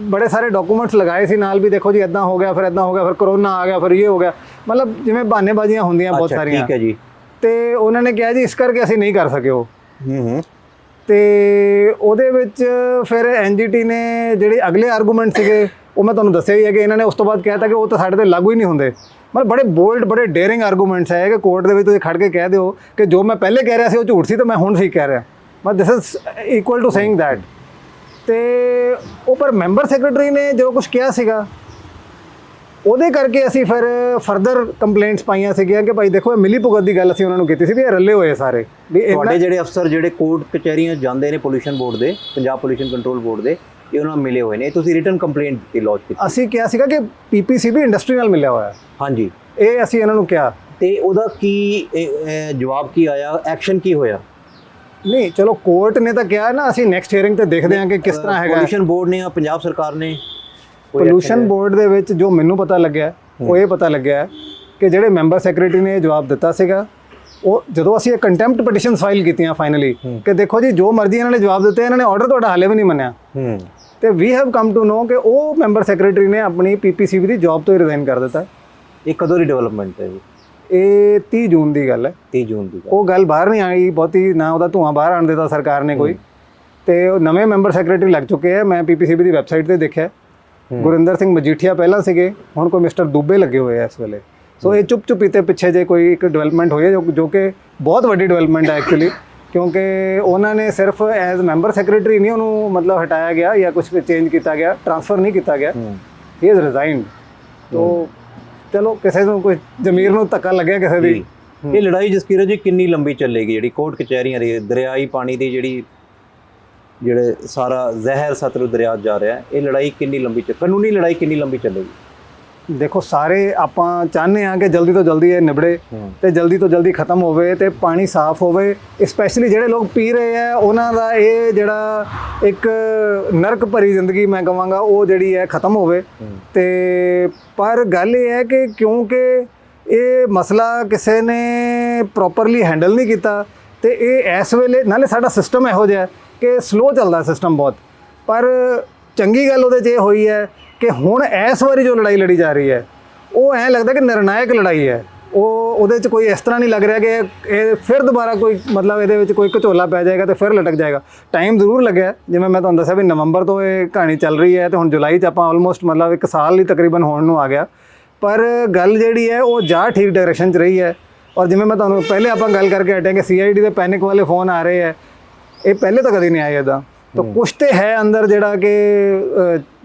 ਬੜੇ ਸਾਰੇ ਡਾਕੂਮੈਂਟਸ ਲਗਾਏ ਸੀ ਨਾਲ ਵੀ ਦੇਖੋ ਜੀ ਇਦਾਂ ਹੋ ਗਿਆ ਫਿਰ ਇਦਾਂ ਹੋ ਗਿਆ ਫਿਰ ਕਰੋਨਾ ਆ ਗਿਆ ਫਿਰ ਇਹ ਹੋ ਗਿਆ। ਮਤਲਬ ਜਿਵੇਂ ਬਹਾਨੇਬਾਜ਼ੀਆਂ ਹੁੰਦੀਆਂ ਬਹੁਤ ਸਾਰੀਆਂ। ਠੀਕ ਹੈ ਜੀ। ਤੇ ਉਹਨਾਂ ਨੇ ਕਿਹਾ ਜੀ ਇਸ ਕਰਕੇ ਅਸੀਂ ਨਹੀਂ ਕਰ ਸਕੇ ਉਹ। ਹੂੰ ਹੂੰ। ਤੇ ਉਹਦੇ ਵਿੱਚ ਫਿਰ ਐਨਜੀਟੀ ਨੇ ਜਿਹੜੇ ਅਗਲੇ ਆਰਗੂਮੈਂਟ ਸੀਗੇ ਉਹ ਮੈਂ ਤੁਹਾਨੂੰ ਦੱਸਿਆ ਹੀ ਹੈ ਕਿ ਇਹਨਾਂ ਨੇ ਉਸ ਤੋਂ ਬਾਅਦ ਕਹਿਤਾ ਕਿ ਉਹ ਤਾਂ ਸਾਡੇ ਤੇ ਲਾਗੂ ਹੀ ਨਹੀਂ ਹੁੰਦੇ। ਮਤਲਬ ਬੜੇ ਬੋਲਡ ਬੜੇ ਡੇਰਿੰਗ ਆਰਗੂਮੈਂਟਸ ਹੈ ਕਿ ਕੋਰਟ ਦੇ ਵਿੱਚ ਤੁਸੀਂ ਖੜ ਕੇ ਕਹਿ ਦਿਓ ਕਿ ਜੋ ਮੈਂ ਪਹਿਲੇ ਕਹਿ ਰਿਹਾ ਸੀ ਉਹ ਝੂਠ ਸੀ ਤਾਂ ਮੈਂ ਹੁਣ ਠੀਕ ਕਹਿ ਰਿਹਾ। ਮਤਲਬ this is equal to saying that ਤੇ ਉਹ ਪਰ ਮੈਂਬਰ ਸੈਕਟਰੀ ਨੇ ਜੋ ਕੁਝ ਕਿਹਾ ਸੀਗਾ ਉਹਦੇ ਕਰਕੇ ਅਸੀਂ ਫਿਰ ਫਰਦਰ ਕੰਪਲੇਂਟਸ ਪਾਈਆਂ ਸੀਗੀਆਂ ਕਿ ਭਾਈ ਦੇਖੋ ਇਹ ਮਿਲੀ ਭੁਗਤ ਦੀ ਗੱਲ ਅਸੀਂ ਉਹਨਾਂ ਨੂੰ ਕੀਤੀ ਸੀ ਵੀ ਇਹ ਰੱਲੇ ਹੋਏ ਸਾਰੇ। ਵੀ ਤੁਹਾਡੇ ਜਿਹੜੇ ਅਫਸਰ ਜਿਹੜੇ ਕੋਰਟ ਕਚਹਿਰੀਆਂ ਜਾਂਦੇ ਨੇ ਪੋਲੂਸ਼ਨ ਬੋਰਡ ਦੇ ਪੰਜਾਬ ਪੋਲੂਸ਼ਨ ਕੰਟਰੋਲ ਬੋਰਡ ਦੇ ਇਹ ਉਹਨਾਂ ਨੂੰ ਮਿਲੇ ਹੋਏ ਨੇ। ਤੁਸੀਂ ਰਿਟਨ ਕੰਪਲੇਂਟ ਦਿੱਤੀ ਲੌਜ ਕੀਤੀ। ਅਸੀਂ ਕਿਹਾ ਸੀਗਾ ਕਿ ਪੀਪੀਸੀਬੀ ਇੰਡਸਟਰੀ ਨਾਲ ਮਿਲਿਆ ਹੋਇਆ। ਹਾਂਜੀ। ਇਹ ਅਸੀਂ ਇਹਨਾਂ ਨੂੰ ਕਿਹਾ। ਤੇ ਉਹਦਾ ਕੀ ਜਵਾਬ ਕੀ ਆਇਆ? ਐਕਸ਼ਨ ਕੀ ਹੋਇਆ? ਨਹੀਂ ਚਲੋ ਕੋਰਟ ਨੇ ਤਾਂ ਕਿਹਾ ਨਾ ਅਸੀਂ ਨੈਕਸਟ ਹੀਅਰਿੰਗ ਤੇ ਦੇਖਦੇ ਹਾਂ ਕਿ ਕਿਸ ਤਰ੍ਹਾਂ ਹੈਗਾ। ਪੋਲੂਸ਼ਨ ਬੋਰਡ ਨੇ ਜਾਂ ਪੰਜਾਬ ਸਰਕਾਰ ਨੇ? ਪੋਲੂਸ਼ਨ ਬੋਰਡ ਦੇ ਵਿੱਚ ਜੋ ਮੈਨੂੰ ਪਤਾ ਲੱਗਿਆ ਉਹ ਇਹ ਪਤਾ ਲੱਗਿਆ ਕਿ ਜਿਹੜੇ ਮੈਂਬਰ ਸੈਕਟਰੀ ਨੇ ਇਹ ਜਵਾਬ ਦਿੱਤਾ ਸੀਗਾ। ਉਹ ਜਦੋਂ ਅਸੀਂ ਇਹ ਕੰਟੈਂਪਟ ਪਟੀਸ਼ਨਸ ਫਾਈਲ ਕੀਤੀਆਂ ਫਾਈਨਲੀ ਕਿ ਦੇਖੋ ਜੀ ਜੋ ਮਰਜ਼ੀ ਇਹਨਾਂ ਨੇ ਜਵਾਬ ਦਿੱਤੇ ਇਹਨਾਂ ਨੇ ਆਰਡਰ ਤੁਹਾਡਾ ਹਾਲੇ ਵੀ ਨਹੀਂ ਮੰਨਿਆ। ਤੇ we have come to know ਕਿ ਉਹ ਮੈਂਬਰ ਸੈਕਟਰੀ ਨੇ ਆਪਣੀ ਪੀਪੀਸੀਬੀ ਦੀ ਜੌਬ ਤੋਂ ਹੀ ਰਿਜ਼ਾਈਨ ਕਰ ਦਿੱਤਾ। ਇਹ ਕਦੋਂ ਦੀ ਡਿਵੈਲਪਮੈਂਟ ਹੈ ਜੀ? ਇਹ 30 ਜੂਨ ਦੀ ਗੱਲ ਹੈ। 30 ਜੂਨ ਦੀ ਉਹ ਗੱਲ ਬਾਹਰ ਨਹੀਂ ਆਈ ਬਹੁਤੀ ਨਾ ਉਹਦਾ ਧੂਆਂ ਬਾਹਰ ਆਣ ਦਿੱਤਾ ਸਰਕਾਰ ਨੇ ਕੋਈ। ਤੇ ਉਹ ਨਵੇਂ ਮੈਂਬਰ ਸੈਕਟਰੀ ਲੱਗ ਚੁੱਕੇ ਆ। ਮੈਂ ਪੀਪੀਸੀਬੀ ਦੀ ਵੈਬਸਾਈਟ ਤੇ ਦੇਖਿਆ। ਗੁਰਿੰਦਰ ਸਿੰਘ ਮਜੀਠੀਆ ਪਹਿਲਾਂ ਸੀਗੇ ਹੁਣ ਕੋਈ ਮਿਸਟਰ ਦੁੱਬੇ ਲੱਗੇ ਹੋਏ ਆ ਇਸ ਵੇਲੇ। ਸੋ ਇਹ ਚੁੱਪ ਚੁੱਪੀ ਤੇ ਪਿੱਛੇ ਜੇ ਕੋਈ ਇੱਕ ਡਿਵੈਲਪਮੈਂਟ ਹੋਈ ਹੈ ਜੋ ਕਿ ਬਹੁਤ ਵੱਡੀ ਡਿਵੈਲਪਮੈਂਟ ਹੈ ਐਕਚੁਅਲੀ ਕਿਉਂਕਿ ਉਹਨਾਂ ਨੇ ਸਿਰਫ ਐਜ਼ ਮੈਂਬਰ ਸੈਕਟਰੀ ਨਹੀਂ ਉਹਨੂੰ ਮਤਲਬ ਹਟਾਇਆ ਗਿਆ ਜਾਂ ਕੁਝ ਚੇਂਜ ਕੀਤਾ ਗਿਆ ਟ੍ਰਾਂਸਫਰ ਨਹੀਂ ਕੀਤਾ ਗਿਆ। ਹੂੰ। ਇਜ਼ ਰਿਜ਼ਾਈਨਡ ਤੋ ਚਲੋ ਕਿਸੇ ਨੂੰ ਕੋਈ ਜ਼ਮੀਰ ਨੂੰ ਧੱਕਾ ਲੱਗਿਆ ਕਿਸੇ ਦੀ। ਇਹ ਲੜਾਈ ਜਸਕੀਰਤ ਜੀ ਕਿੰਨੀ ਲੰਬੀ ਚੱਲੇਗੀ? ਜਿਹੜੀ ਕੋਰਟ ਕਚਹਿਰੀਆਂ ਦੀ ਦਰਿਆਈ ਪਾਣੀ ਦੀ ਜਿਹੜੀ ਜਿਹੜੇ ਸਾਰਾ ਜ਼ਹਿਰ ਸਤਲੁਜ ਦਰਿਆ ਜਾ ਰਿਹਾ ਹੈ ਇਹ ਲੜਾਈ ਕਿੰਨੀ ਲੰਬੀ ਚੱਲ ਕਾਨੂੰਨੀ ਲੜਾਈ ਕਿੰਨੀ ਲੰਬੀ ਚੱਲੇਗੀ? ਦੇਖੋ ਸਾਰੇ ਆਪਾਂ ਚਾਹੁੰਦੇ ਆ ਕਿ ਜਲਦੀ ਤੋਂ ਜਲਦੀ ਇਹ ਨਿਬੜੇ ਹੂੰ। ਤੇ ਜਲਦੀ ਤੋਂ ਜਲਦੀ ਖਤਮ ਹੋਵੇ ਤੇ ਪਾਣੀ ਸਾਫ਼ ਹੋਵੇ। ਸਪੈਸ਼ਲੀ ਜਿਹੜੇ ਲੋਕ ਪੀ ਰਹੇ ਆ ਉਹਨਾਂ ਦਾ ਇਹ ਜਿਹੜਾ ਇੱਕ ਨਰਕ ਭਰੀ ਜ਼ਿੰਦਗੀ ਮੈਂ ਕਹਾਂਗਾ ਉਹ ਜਿਹੜੀ ਹੈ ਖਤਮ ਹੋਵੇ। ਤੇ ਪਰ ਗੱਲ ਇਹ ਹੈ ਕਿ ਕਿਉਂਕਿ ਇਹ ਮਸਲਾ ਕਿਸੇ ਨੇ ਪ੍ਰੋਪਰਲੀ ਹੈਂਡਲ ਨਹੀਂ ਕੀਤਾ ਤੇ ਇਹ ਇਸ ਵੇਲੇ ਨਾਲੇ ਸਾਡਾ ਸਿਸਟਮ ਇਹੋ ਜਿਹਾ ਹੈ ਕਿ ਸਲੋ ਚੱਲਦਾ ਸਿਸਟਮ ਬਹੁਤ। ਪਰ ਚੰਗੀ ਗੱਲ ਉਹਦੇ 'ਚ ਇਹ ਹੋਈ ਹੈ ਕਿ ਹੁਣ ਇਸ ਵਾਰੀ ਜੋ ਲੜਾਈ ਲੜੀ ਜਾ ਰਹੀ ਹੈ, ਉਹ ਐਂ ਲੱਗਦਾ ਕਿ ਨਿਰਣਾਇਕ ਲੜਾਈ ਹੈ। ਉਹ ਉਹਦੇ 'ਚ ਕੋਈ ਇਸ ਤਰ੍ਹਾਂ ਨਹੀਂ ਲੱਗ ਰਿਹਾ ਕਿ ਇਹ- ਫਿਰ ਦੁਬਾਰਾ ਕੋਈ ਮਤਲਬ ਇਹਦੇ ਵਿੱਚ ਕੋਈ ਘਚੋਲਾ ਪੈ ਜਾਏਗਾ ਤੇ ਫਿਰ ਲਟਕ ਜਾਏਗਾ। ਟਾਈਮ ਜ਼ਰੂਰ ਲੱਗਿਆ ਜਿਵੇਂ ਮੈਂ ਤੁਹਾਨੂੰ ਦੱਸਿਆ ਵੀ ਨਵੰਬਰ ਤੋਂ ਇਹ ਕਹਾਣੀ ਚੱਲ ਰਹੀ ਹੈ ਤੇ ਹੁਣ ਜੁਲਾਈ 'ਚ ਆਪਾਂ ਆਲਮੋਸਟ ਮਤਲਬ ਇੱਕ ਸਾਲ ਹੀ ਤਕਰੀਬਨ ਹੋਣ ਨੂੰ ਆ ਗਿਆ। ਪਰ ਗੱਲ ਜਿਹੜੀ ਹੈ, ਉਹ ਜਾ ਠੀਕ ਡਾਇਰੈਕਸ਼ਨ 'ਚ ਰਹੀ ਹੈ। ਔਰ ਜਿਵੇਂ ਮੈਂ ਤੁਹਾਨੂੰ ਪਹਿਲੇ ਆਪਾਂ ਗੱਲ ਕਰਕੇ ਹਟਿਆ ਕਿ ਸੀਆਈਡੀ ਦੇ ਪੈਨਿਕ ਵਾਲੇ ਫੋਨ ਆ ਰਹੇ ਹੈ। ਇਹ ਪਹਿਲੇ ਤਾਂ ਕਦੇ ਨਹੀਂ ਆਏ ਇਦਾਂ ਤਾਂ ਕੁਛ ਤੇ ਹੈ ਅੰਦਰ ਜਿਹੜਾ ਕਿ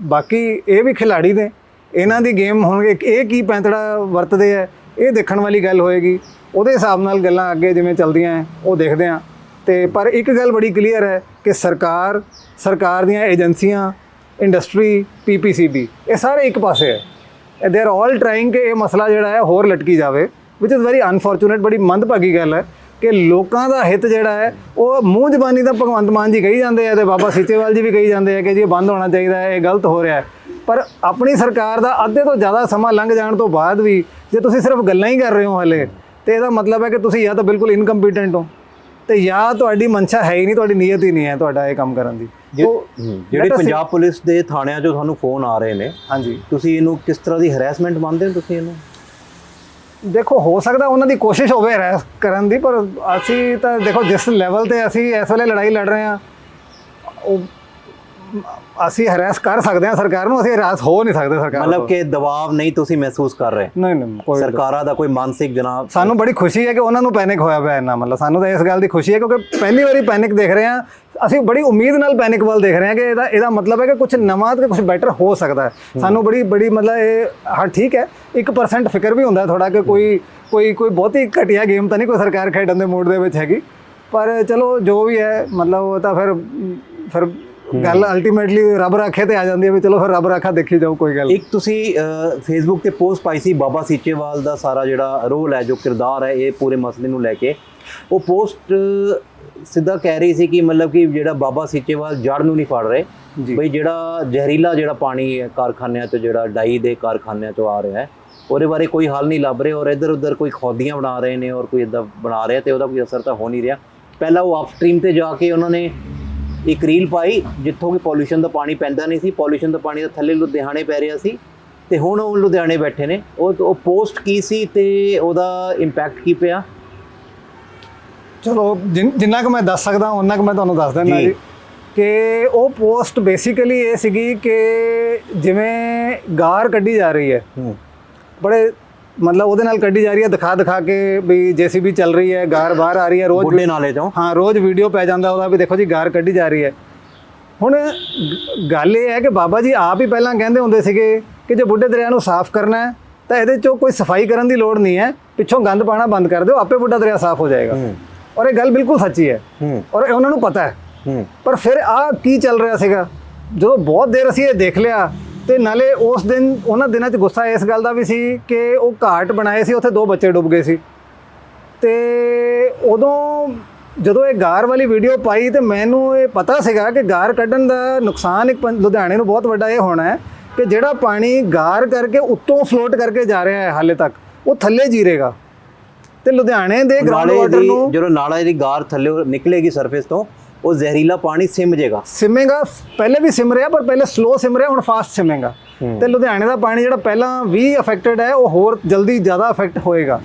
ਬਾਕੀ ਇਹ ਵੀ ਖਿਲਾੜੀ ਨੇ। ਇਹਨਾਂ ਦੀ ਗੇਮ ਹੋਣਗੇ ਇਹ ਕੀ ਪੈਂਤੜਾ ਵਰਤਦੇ ਆ ਇਹ ਦੇਖਣ ਵਾਲੀ ਗੱਲ ਹੋਏਗੀ। ਉਹਦੇ ਹਿਸਾਬ ਨਾਲ ਗੱਲਾਂ ਅੱਗੇ ਜਿਵੇਂ ਚੱਲਦੀਆਂ ਉਹ ਦੇਖਦੇ ਆ। ਤੇ ਪਰ ਇੱਕ ਗੱਲ ਬੜੀ ਕਲੀਅਰ ਹੈ ਕਿ ਸਰਕਾਰ ਸਰਕਾਰ ਦੀਆਂ ਏਜੰਸੀਆਂ ਇੰਡਸਟਰੀ ਪੀਪੀਸੀਬੀ ਇਹ ਸਾਰੇ ਇੱਕ ਪਾਸੇ ਹੈ ਦੇ ਆਰ ਆਲ ਟਰਾਈਂਗ ਕਿ ਇਹ ਮਸਲਾ ਜਿਹੜਾ ਹੈ ਹੋਰ ਲਟਕੀ ਜਾਵੇ ਵਿਚ ਇਜ਼ ਵੈਰੀ ਅਨਫੋਰਚੂਨੇਟ ਬੜੀ ਮੰਦਭਾਗੀ ਗੱਲ ਹੈ। ਕਿ ਲੋਕਾਂ ਦਾ ਹਿੱਤ ਜਿਹੜਾ ਹੈ ਉਹ ਮੂੰਹ ਜ਼ਬਾਨੀ ਤਾਂ ਭਗਵੰਤ ਮਾਨ ਜੀ ਕਹੀ ਜਾਂਦੇ ਆ ਤੇ ਬਾਬਾ ਸੀਚੇਵਾਲ ਜੀ ਵੀ ਕਹੀ ਜਾਂਦੇ ਆ ਕਿ ਜੀ ਇਹ ਬੰਦ ਹੋਣਾ ਚਾਹੀਦਾ ਹੈ ਇਹ ਗਲਤ ਹੋ ਰਿਹਾ ਹੈ। ਪਰ ਆਪਣੀ ਸਰਕਾਰ ਦਾ ਅੱਧੇ ਤੋਂ ਜ਼ਿਆਦਾ ਸਮਾਂ ਲੰਘ ਜਾਣ ਤੋਂ ਬਾਅਦ ਵੀ ਜੇ ਤੁਸੀਂ ਸਿਰਫ ਗੱਲਾਂ ਹੀ ਕਰ ਰਹੇ ਹੋ ਹਲੇ ਤੇ ਇਹਦਾ ਮਤਲਬ ਹੈ ਕਿ ਤੁਸੀਂ ਜਾਂ ਤਾਂ ਬਿਲਕੁਲ ਇਨਕੰਪੀਟੈਂਟ ਹੋ ਤੇ ਜਾਂ ਤੁਹਾਡੀ ਮਨਸ਼ਾ ਹੈ ਹੀ ਨਹੀਂ ਤੁਹਾਡੀ ਨੀਅਤ ਹੀ ਨਹੀਂ ਹੈ ਤੁਹਾਡਾ ਇਹ ਕੰਮ ਕਰਨ ਦੀ। ਜਿਹੜੇ ਪੰਜਾਬ ਪੁਲਿਸ ਦੇ ਥਾਣਿਆਂ 'ਚੋਂ ਤੁਹਾਨੂੰ ਫੋਨ ਆ ਰਹੇ ਨੇ ਹਾਂਜੀ। ਤੁਸੀਂ ਇਹਨੂੰ ਕਿਸ ਤਰ੍ਹਾਂ ਦੀ ਹੈਰੈਸਮੈਂਟ ਮੰਨਦੇ ਹੋ ਤੁਸੀਂ ਇਹਨੂੰ? ਦੇਖੋ, ਹੋ ਸਕਦਾ ਉਹਨਾਂ ਦੀ ਕੋਸ਼ਿਸ਼ ਹੋਵੇ ਰਹਿ ਕਰਨ ਦੀ, ਪਰ ਅਸੀਂ ਤਾਂ ਦੇਖੋ, ਜਿਸ ਲੈਵਲ ਤੇ ਅਸੀਂ ਇਸ ਵੇਲੇ ਲੜਾਈ ਲੜ ਰਹੇ ਹਾਂ, ਉਹ ਅਸੀਂ ਹਰਾਸ ਕਰ ਸਕਦੇ ਹਾਂ ਸਰਕਾਰ ਨੂੰ ਅਸੀਂ ਹਰਾਸ ਹੋ ਨਹੀਂ ਸਕਦੇ ਸਰਕਾਰ ਮਤਲਬ। ਕਿ ਦਬਾਅ ਨਹੀਂ ਤੁਸੀਂ ਮਹਿਸੂਸ ਕਰ ਰਹੇ? ਨਹੀਂ ਨਹੀਂ ਕੋਈ ਸਰਕਾਰਾਂ ਦਾ ਕੋਈ ਮਾਨਸਿਕ ਜਨਾਬ ਸਾਨੂੰ ਬੜੀ ਖੁਸ਼ੀ ਹੈ ਕਿ ਉਹਨਾਂ ਨੂੰ ਪੈਨਿਕ ਹੋਇਆ ਪਿਆ ਇੰਨਾ ਮਤਲਬ ਸਾਨੂੰ ਤਾਂ ਇਸ ਗੱਲ ਦੀ ਖੁਸ਼ੀ ਹੈ ਕਿਉਂਕਿ ਪਹਿਲੀ ਵਾਰੀ ਪੈਨਿਕ ਦੇਖ ਰਹੇ ਹਾਂ। ਅਸੀਂ ਬੜੀ ਉਮੀਦ ਨਾਲ ਪੈਨਿਕ ਵੱਲ ਦੇਖ ਰਹੇ ਹਾਂ ਕਿ ਇਹਦਾ ਇਹਦਾ ਮਤਲਬ ਹੈ ਕਿ ਕੁਝ ਨਵਾਂ ਤੇ ਕੁਝ ਬੈਟਰ ਹੋ ਸਕਦਾ ਹੈ। ਸਾਨੂੰ ਬੜੀ ਬੜੀ ਮਤਲਬ ਇਹ ਹਾਂ ਠੀਕ ਹੈ 1% ਫਿਕਰ ਵੀ ਹੁੰਦਾ ਥੋੜਾ ਕਿ ਕੋਈ ਕੋਈ ਕੋਈ ਬਹੁਤੀ ਘਟੀਆ ਗੇਮ ਤਾਂ ਨਹੀਂ ਕੋਈ ਸਰਕਾਰ ਖੇਡਣ ਦੇ ਮੂਡ ਦੇ ਵਿੱਚ ਹੈਗੀ। ਪਰ ਚਲੋ ਜੋ ਵੀ ਹੈ ਮਤਲਬ ਉਹ ਤਾਂ ਫਿਰ ਫਿਰ ਗੱਲ ਅਲਟੀਮੇਟਲੀ ਰੱਬ ਰਾਖੇ ਤੇ ਆ ਜਾਂਦੀ ਹੈ ਵੀ ਚਲੋ ਫਿਰ ਰੱਬ ਰਾਖਾ ਦੇਖੀ ਜਾਓ ਕੋਈ ਗੱਲ। ਇੱਕ ਤੁਸੀਂ ਫੇਸਬੁੱਕ ਤੇ ਪੋਸਟ ਪਾਈ ਸੀ ਬਾਬਾ ਸੀਚੇਵਾਲ ਦਾ ਸਾਰਾ ਜਿਹੜਾ ਰੋਲ ਹੈ ਜੋ ਕਿਰਦਾਰ ਹੈ ਇਹ ਪੂਰੇ ਮਸਲੇ ਨੂੰ ਲੈ ਕੇ। ਉਹ ਪੋਸਟ ਸਿੱਧਾ ਕਹਿ ਰਹੀ ਸੀ ਕਿ ਮਤਲਬ ਕਿ ਜਿਹੜਾ ਬਾਬਾ ਸੀਚੇਵਾਲ ਜੜ ਨੂੰ ਨਹੀਂ ਫੜ ਰਹੇ। ਬਈ ਜਿਹੜਾ ਜ਼ਹਿਰੀਲਾ ਜਿਹੜਾ ਪਾਣੀ ਕਾਰਖਾਨਿਆਂ ਤੋਂ ਜਿਹੜਾ ਡਾਈ ਦੇ ਕਾਰਖਾਨਿਆਂ ਤੋਂ ਆ ਰਿਹਾ ਹੈ ਉਹਦੇ ਬਾਰੇ ਕੋਈ ਹੱਲ ਨਹੀਂ ਲੱਭ ਰਹੇ ਔਰ ਇੱਧਰ ਉੱਧਰ ਕੋਈ ਖੋਦੀਆਂ ਬਣਾ ਰਹੇ ਨੇ ਔਰ ਕੋਈ ਇਦਾਂ ਬਣਾ ਰਿਹਾ ਤੇ ਉਹਦਾ ਕੋਈ ਅਸਰ ਤਾਂ ਹੋ ਨਹੀਂ ਰਿਹਾ। ਪਹਿਲਾਂ ਉਹ ਅਪਸਟ੍ਰੀਮ ਤੇ ਜਾ ਕੇ ਉਹਨਾਂ ਨੇ ਇੱਕ ਰੀਲ ਪਾਈ ਜਿੱਥੋਂ ਕਿ ਪੋਲੂਸ਼ਨ ਦਾ ਪਾਣੀ ਪੈਂਦਾ ਨਹੀਂ ਸੀ ਪੋਲੂਸ਼ਨ ਦਾ ਪਾਣੀ ਦਾ ਥੱਲੇ ਲੁਧਿਆਣੇ ਪੈ ਰਿਹਾ ਸੀ ਤੇ ਹੁਣ ਉਹ ਲੁਧਿਆਣੇ ਬੈਠੇ ਨੇ। ਉਹ ਉਹ ਪੋਸਟ ਕੀ ਸੀ ਤੇ ਉਹਦਾ ਇੰਪੈਕਟ ਕੀ ਪਿਆ? ਚਲੋ ਜਿਨ- ਕੁ ਮੈਂ ਦੱਸ ਸਕਦਾ ਉਹਨਾਂ ਕੁ ਮੈਂ ਤੁਹਾਨੂੰ ਦੱਸ ਦਿੰਦਾ ਜੀ। ਕਿ ਉਹ ਪੋਸਟ ਬੇਸਿਕਲੀ ਇਹ ਸੀਗੀ ਕਿ ਜਿਵੇਂ ਗਾਰ ਕੱਢੀ ਜਾ ਰਹੀ ਹੂੰ। ਬੜੇ ਮਤਲਬ ਉਹਦੇ ਨਾਲ ਕੱਢੀ ਜਾ ਰਹੀ ਹੈ ਦਿਖਾ ਦਿਖਾ ਕੇ ਵੀ ਜੀਸੀਬੀ ਚੱਲ ਰਹੀ ਹੈ ਗਾਰ ਬਾਹਰ ਆ ਰਹੀ ਹੈ ਰੋਜ਼ ਬੁੱਢੇ ਨਾਲੇ ਤੋਂ। ਹਾਂ ਰੋਜ਼ ਵੀਡੀਓ ਪੈ ਜਾਂਦਾ ਉਹਦਾ ਵੀ ਦੇਖੋ ਜੀ ਗਾਰ ਕੱਢੀ ਜਾ ਰਹੀ ਹੈ। ਹੁਣ ਗੱਲ ਇਹ ਹੈ ਕਿ ਬਾਬਾ ਜੀ ਆਪ ਹੀ ਪਹਿਲਾਂ ਕਹਿੰਦੇ ਹੁੰਦੇ ਸੀਗੇ ਕਿ ਜੇ ਬੁੱਢੇ ਦਰਿਆ ਨੂੰ ਸਾਫ਼ ਕਰਨਾ ਹੈ ਤਾਂ ਇਹਦੇ ਚੋਂ ਕੋਈ ਸਫ਼ਾਈ ਕਰਨ ਦੀ ਲੋੜ ਨਹੀਂ ਹੈ ਪਿੱਛੋਂ ਗੰਦ ਪਾਣਾ ਬੰਦ ਕਰ ਦਿਓ ਆਪੇ ਬੁੱਢਾ ਦਰਿਆ ਸਾਫ਼ ਹੋ ਜਾਏਗਾ। ਔਰ ਇਹ ਗੱਲ ਬਿਲਕੁਲ ਸੱਚੀ ਹੈ। ਔਰ ਉਹਨਾਂ ਨੂੰ ਪਤਾ ਹੈ। ਹੂੰ। ਪਰ ਫਿਰ ਆ ਕੀ ਚੱਲ ਰਿਹਾ ਸੀਗਾ? ਜਦੋਂ ਬਹੁਤ ਦੇਰ ਅਸੀਂ ਇਹ ਦੇਖ ਲਿਆ ਤੇ ਨਾਲੇ ਉਸ ਦਿਨ ਉਹਨਾਂ ਦਿਨਾਂ 'ਚ ਗੁੱਸਾ ਇਸ ਗੱਲ ਦਾ ਵੀ ਸੀ ਕਿ ਉਹ ਘਾਟ ਬਣਾਏ ਸੀ ਉੱਥੇ ਦੋ ਬੱਚੇ ਡੁੱਬ ਗਏ ਸੀ। ਤੇ ਉਦੋਂ ਜਦੋਂ ਇਹ ਗਾਰ ਵਾਲੀ ਵੀਡੀਓ ਪਾਈ ਤੇ ਮੈਨੂੰ ਇਹ ਪਤਾ ਸੀਗਾ ਕਿ ਗਾਰ ਕੱਢਣ ਦਾ ਨੁਕਸਾਨ ਇੱਕ ਲੁਧਿਆਣੇ ਨੂੰ ਬਹੁਤ ਵੱਡਾ ਇਹ ਹੋਣਾ ਹੈ ਕਿ ਜਿਹੜਾ ਪਾਣੀ ਗਾਰ ਕਰਕੇ ਉੱਤੋਂ ਫਲੋਟ ਕਰਕੇ ਜਾ ਰਿਹਾ ਹੈ ਹਾਲੇ ਤੱਕ ਉਹ ਥੱਲੇ ਜੀਰੇਗਾ। ਤੇ ਲੁਧਿਆਣੇ ਦੇ ਗਰਾਊਂਡ ਵਾਟਰ ਨੂੰ ਜਦੋਂ ਨਾਲਾ ਦੀ ਗਾਰ ਥੱਲੇ ਨਿਕਲੇਗੀ ਸਰਫੇਸ ਤੋਂ ਉਹ ਜ਼ਹਿਰੀਲਾ ਪਾਣੀ ਸਿਮ ਜਾਏਗਾ ਸਿਮੇਗਾ ਪਹਿਲੇ ਵੀ ਸਿਮ ਰਿਹਾ ਪਰ ਪਹਿਲੇ ਸਲੋ ਸਿਮ ਰਿਹਾ ਹੁਣ ਫਾਸਟ ਸਿਮੇਗਾ। ਤੇ ਲੁਧਿਆਣੇ ਦਾ ਪਾਣੀ ਜਿਹੜਾ ਪਹਿਲਾਂ ਵੀ ਅਫੈਕਟਡ ਹੈ ਉਹ ਹੋਰ ਜਲਦੀ ਜ਼ਿਆਦਾ ਅਫੈਕਟ ਹੋਏਗਾ।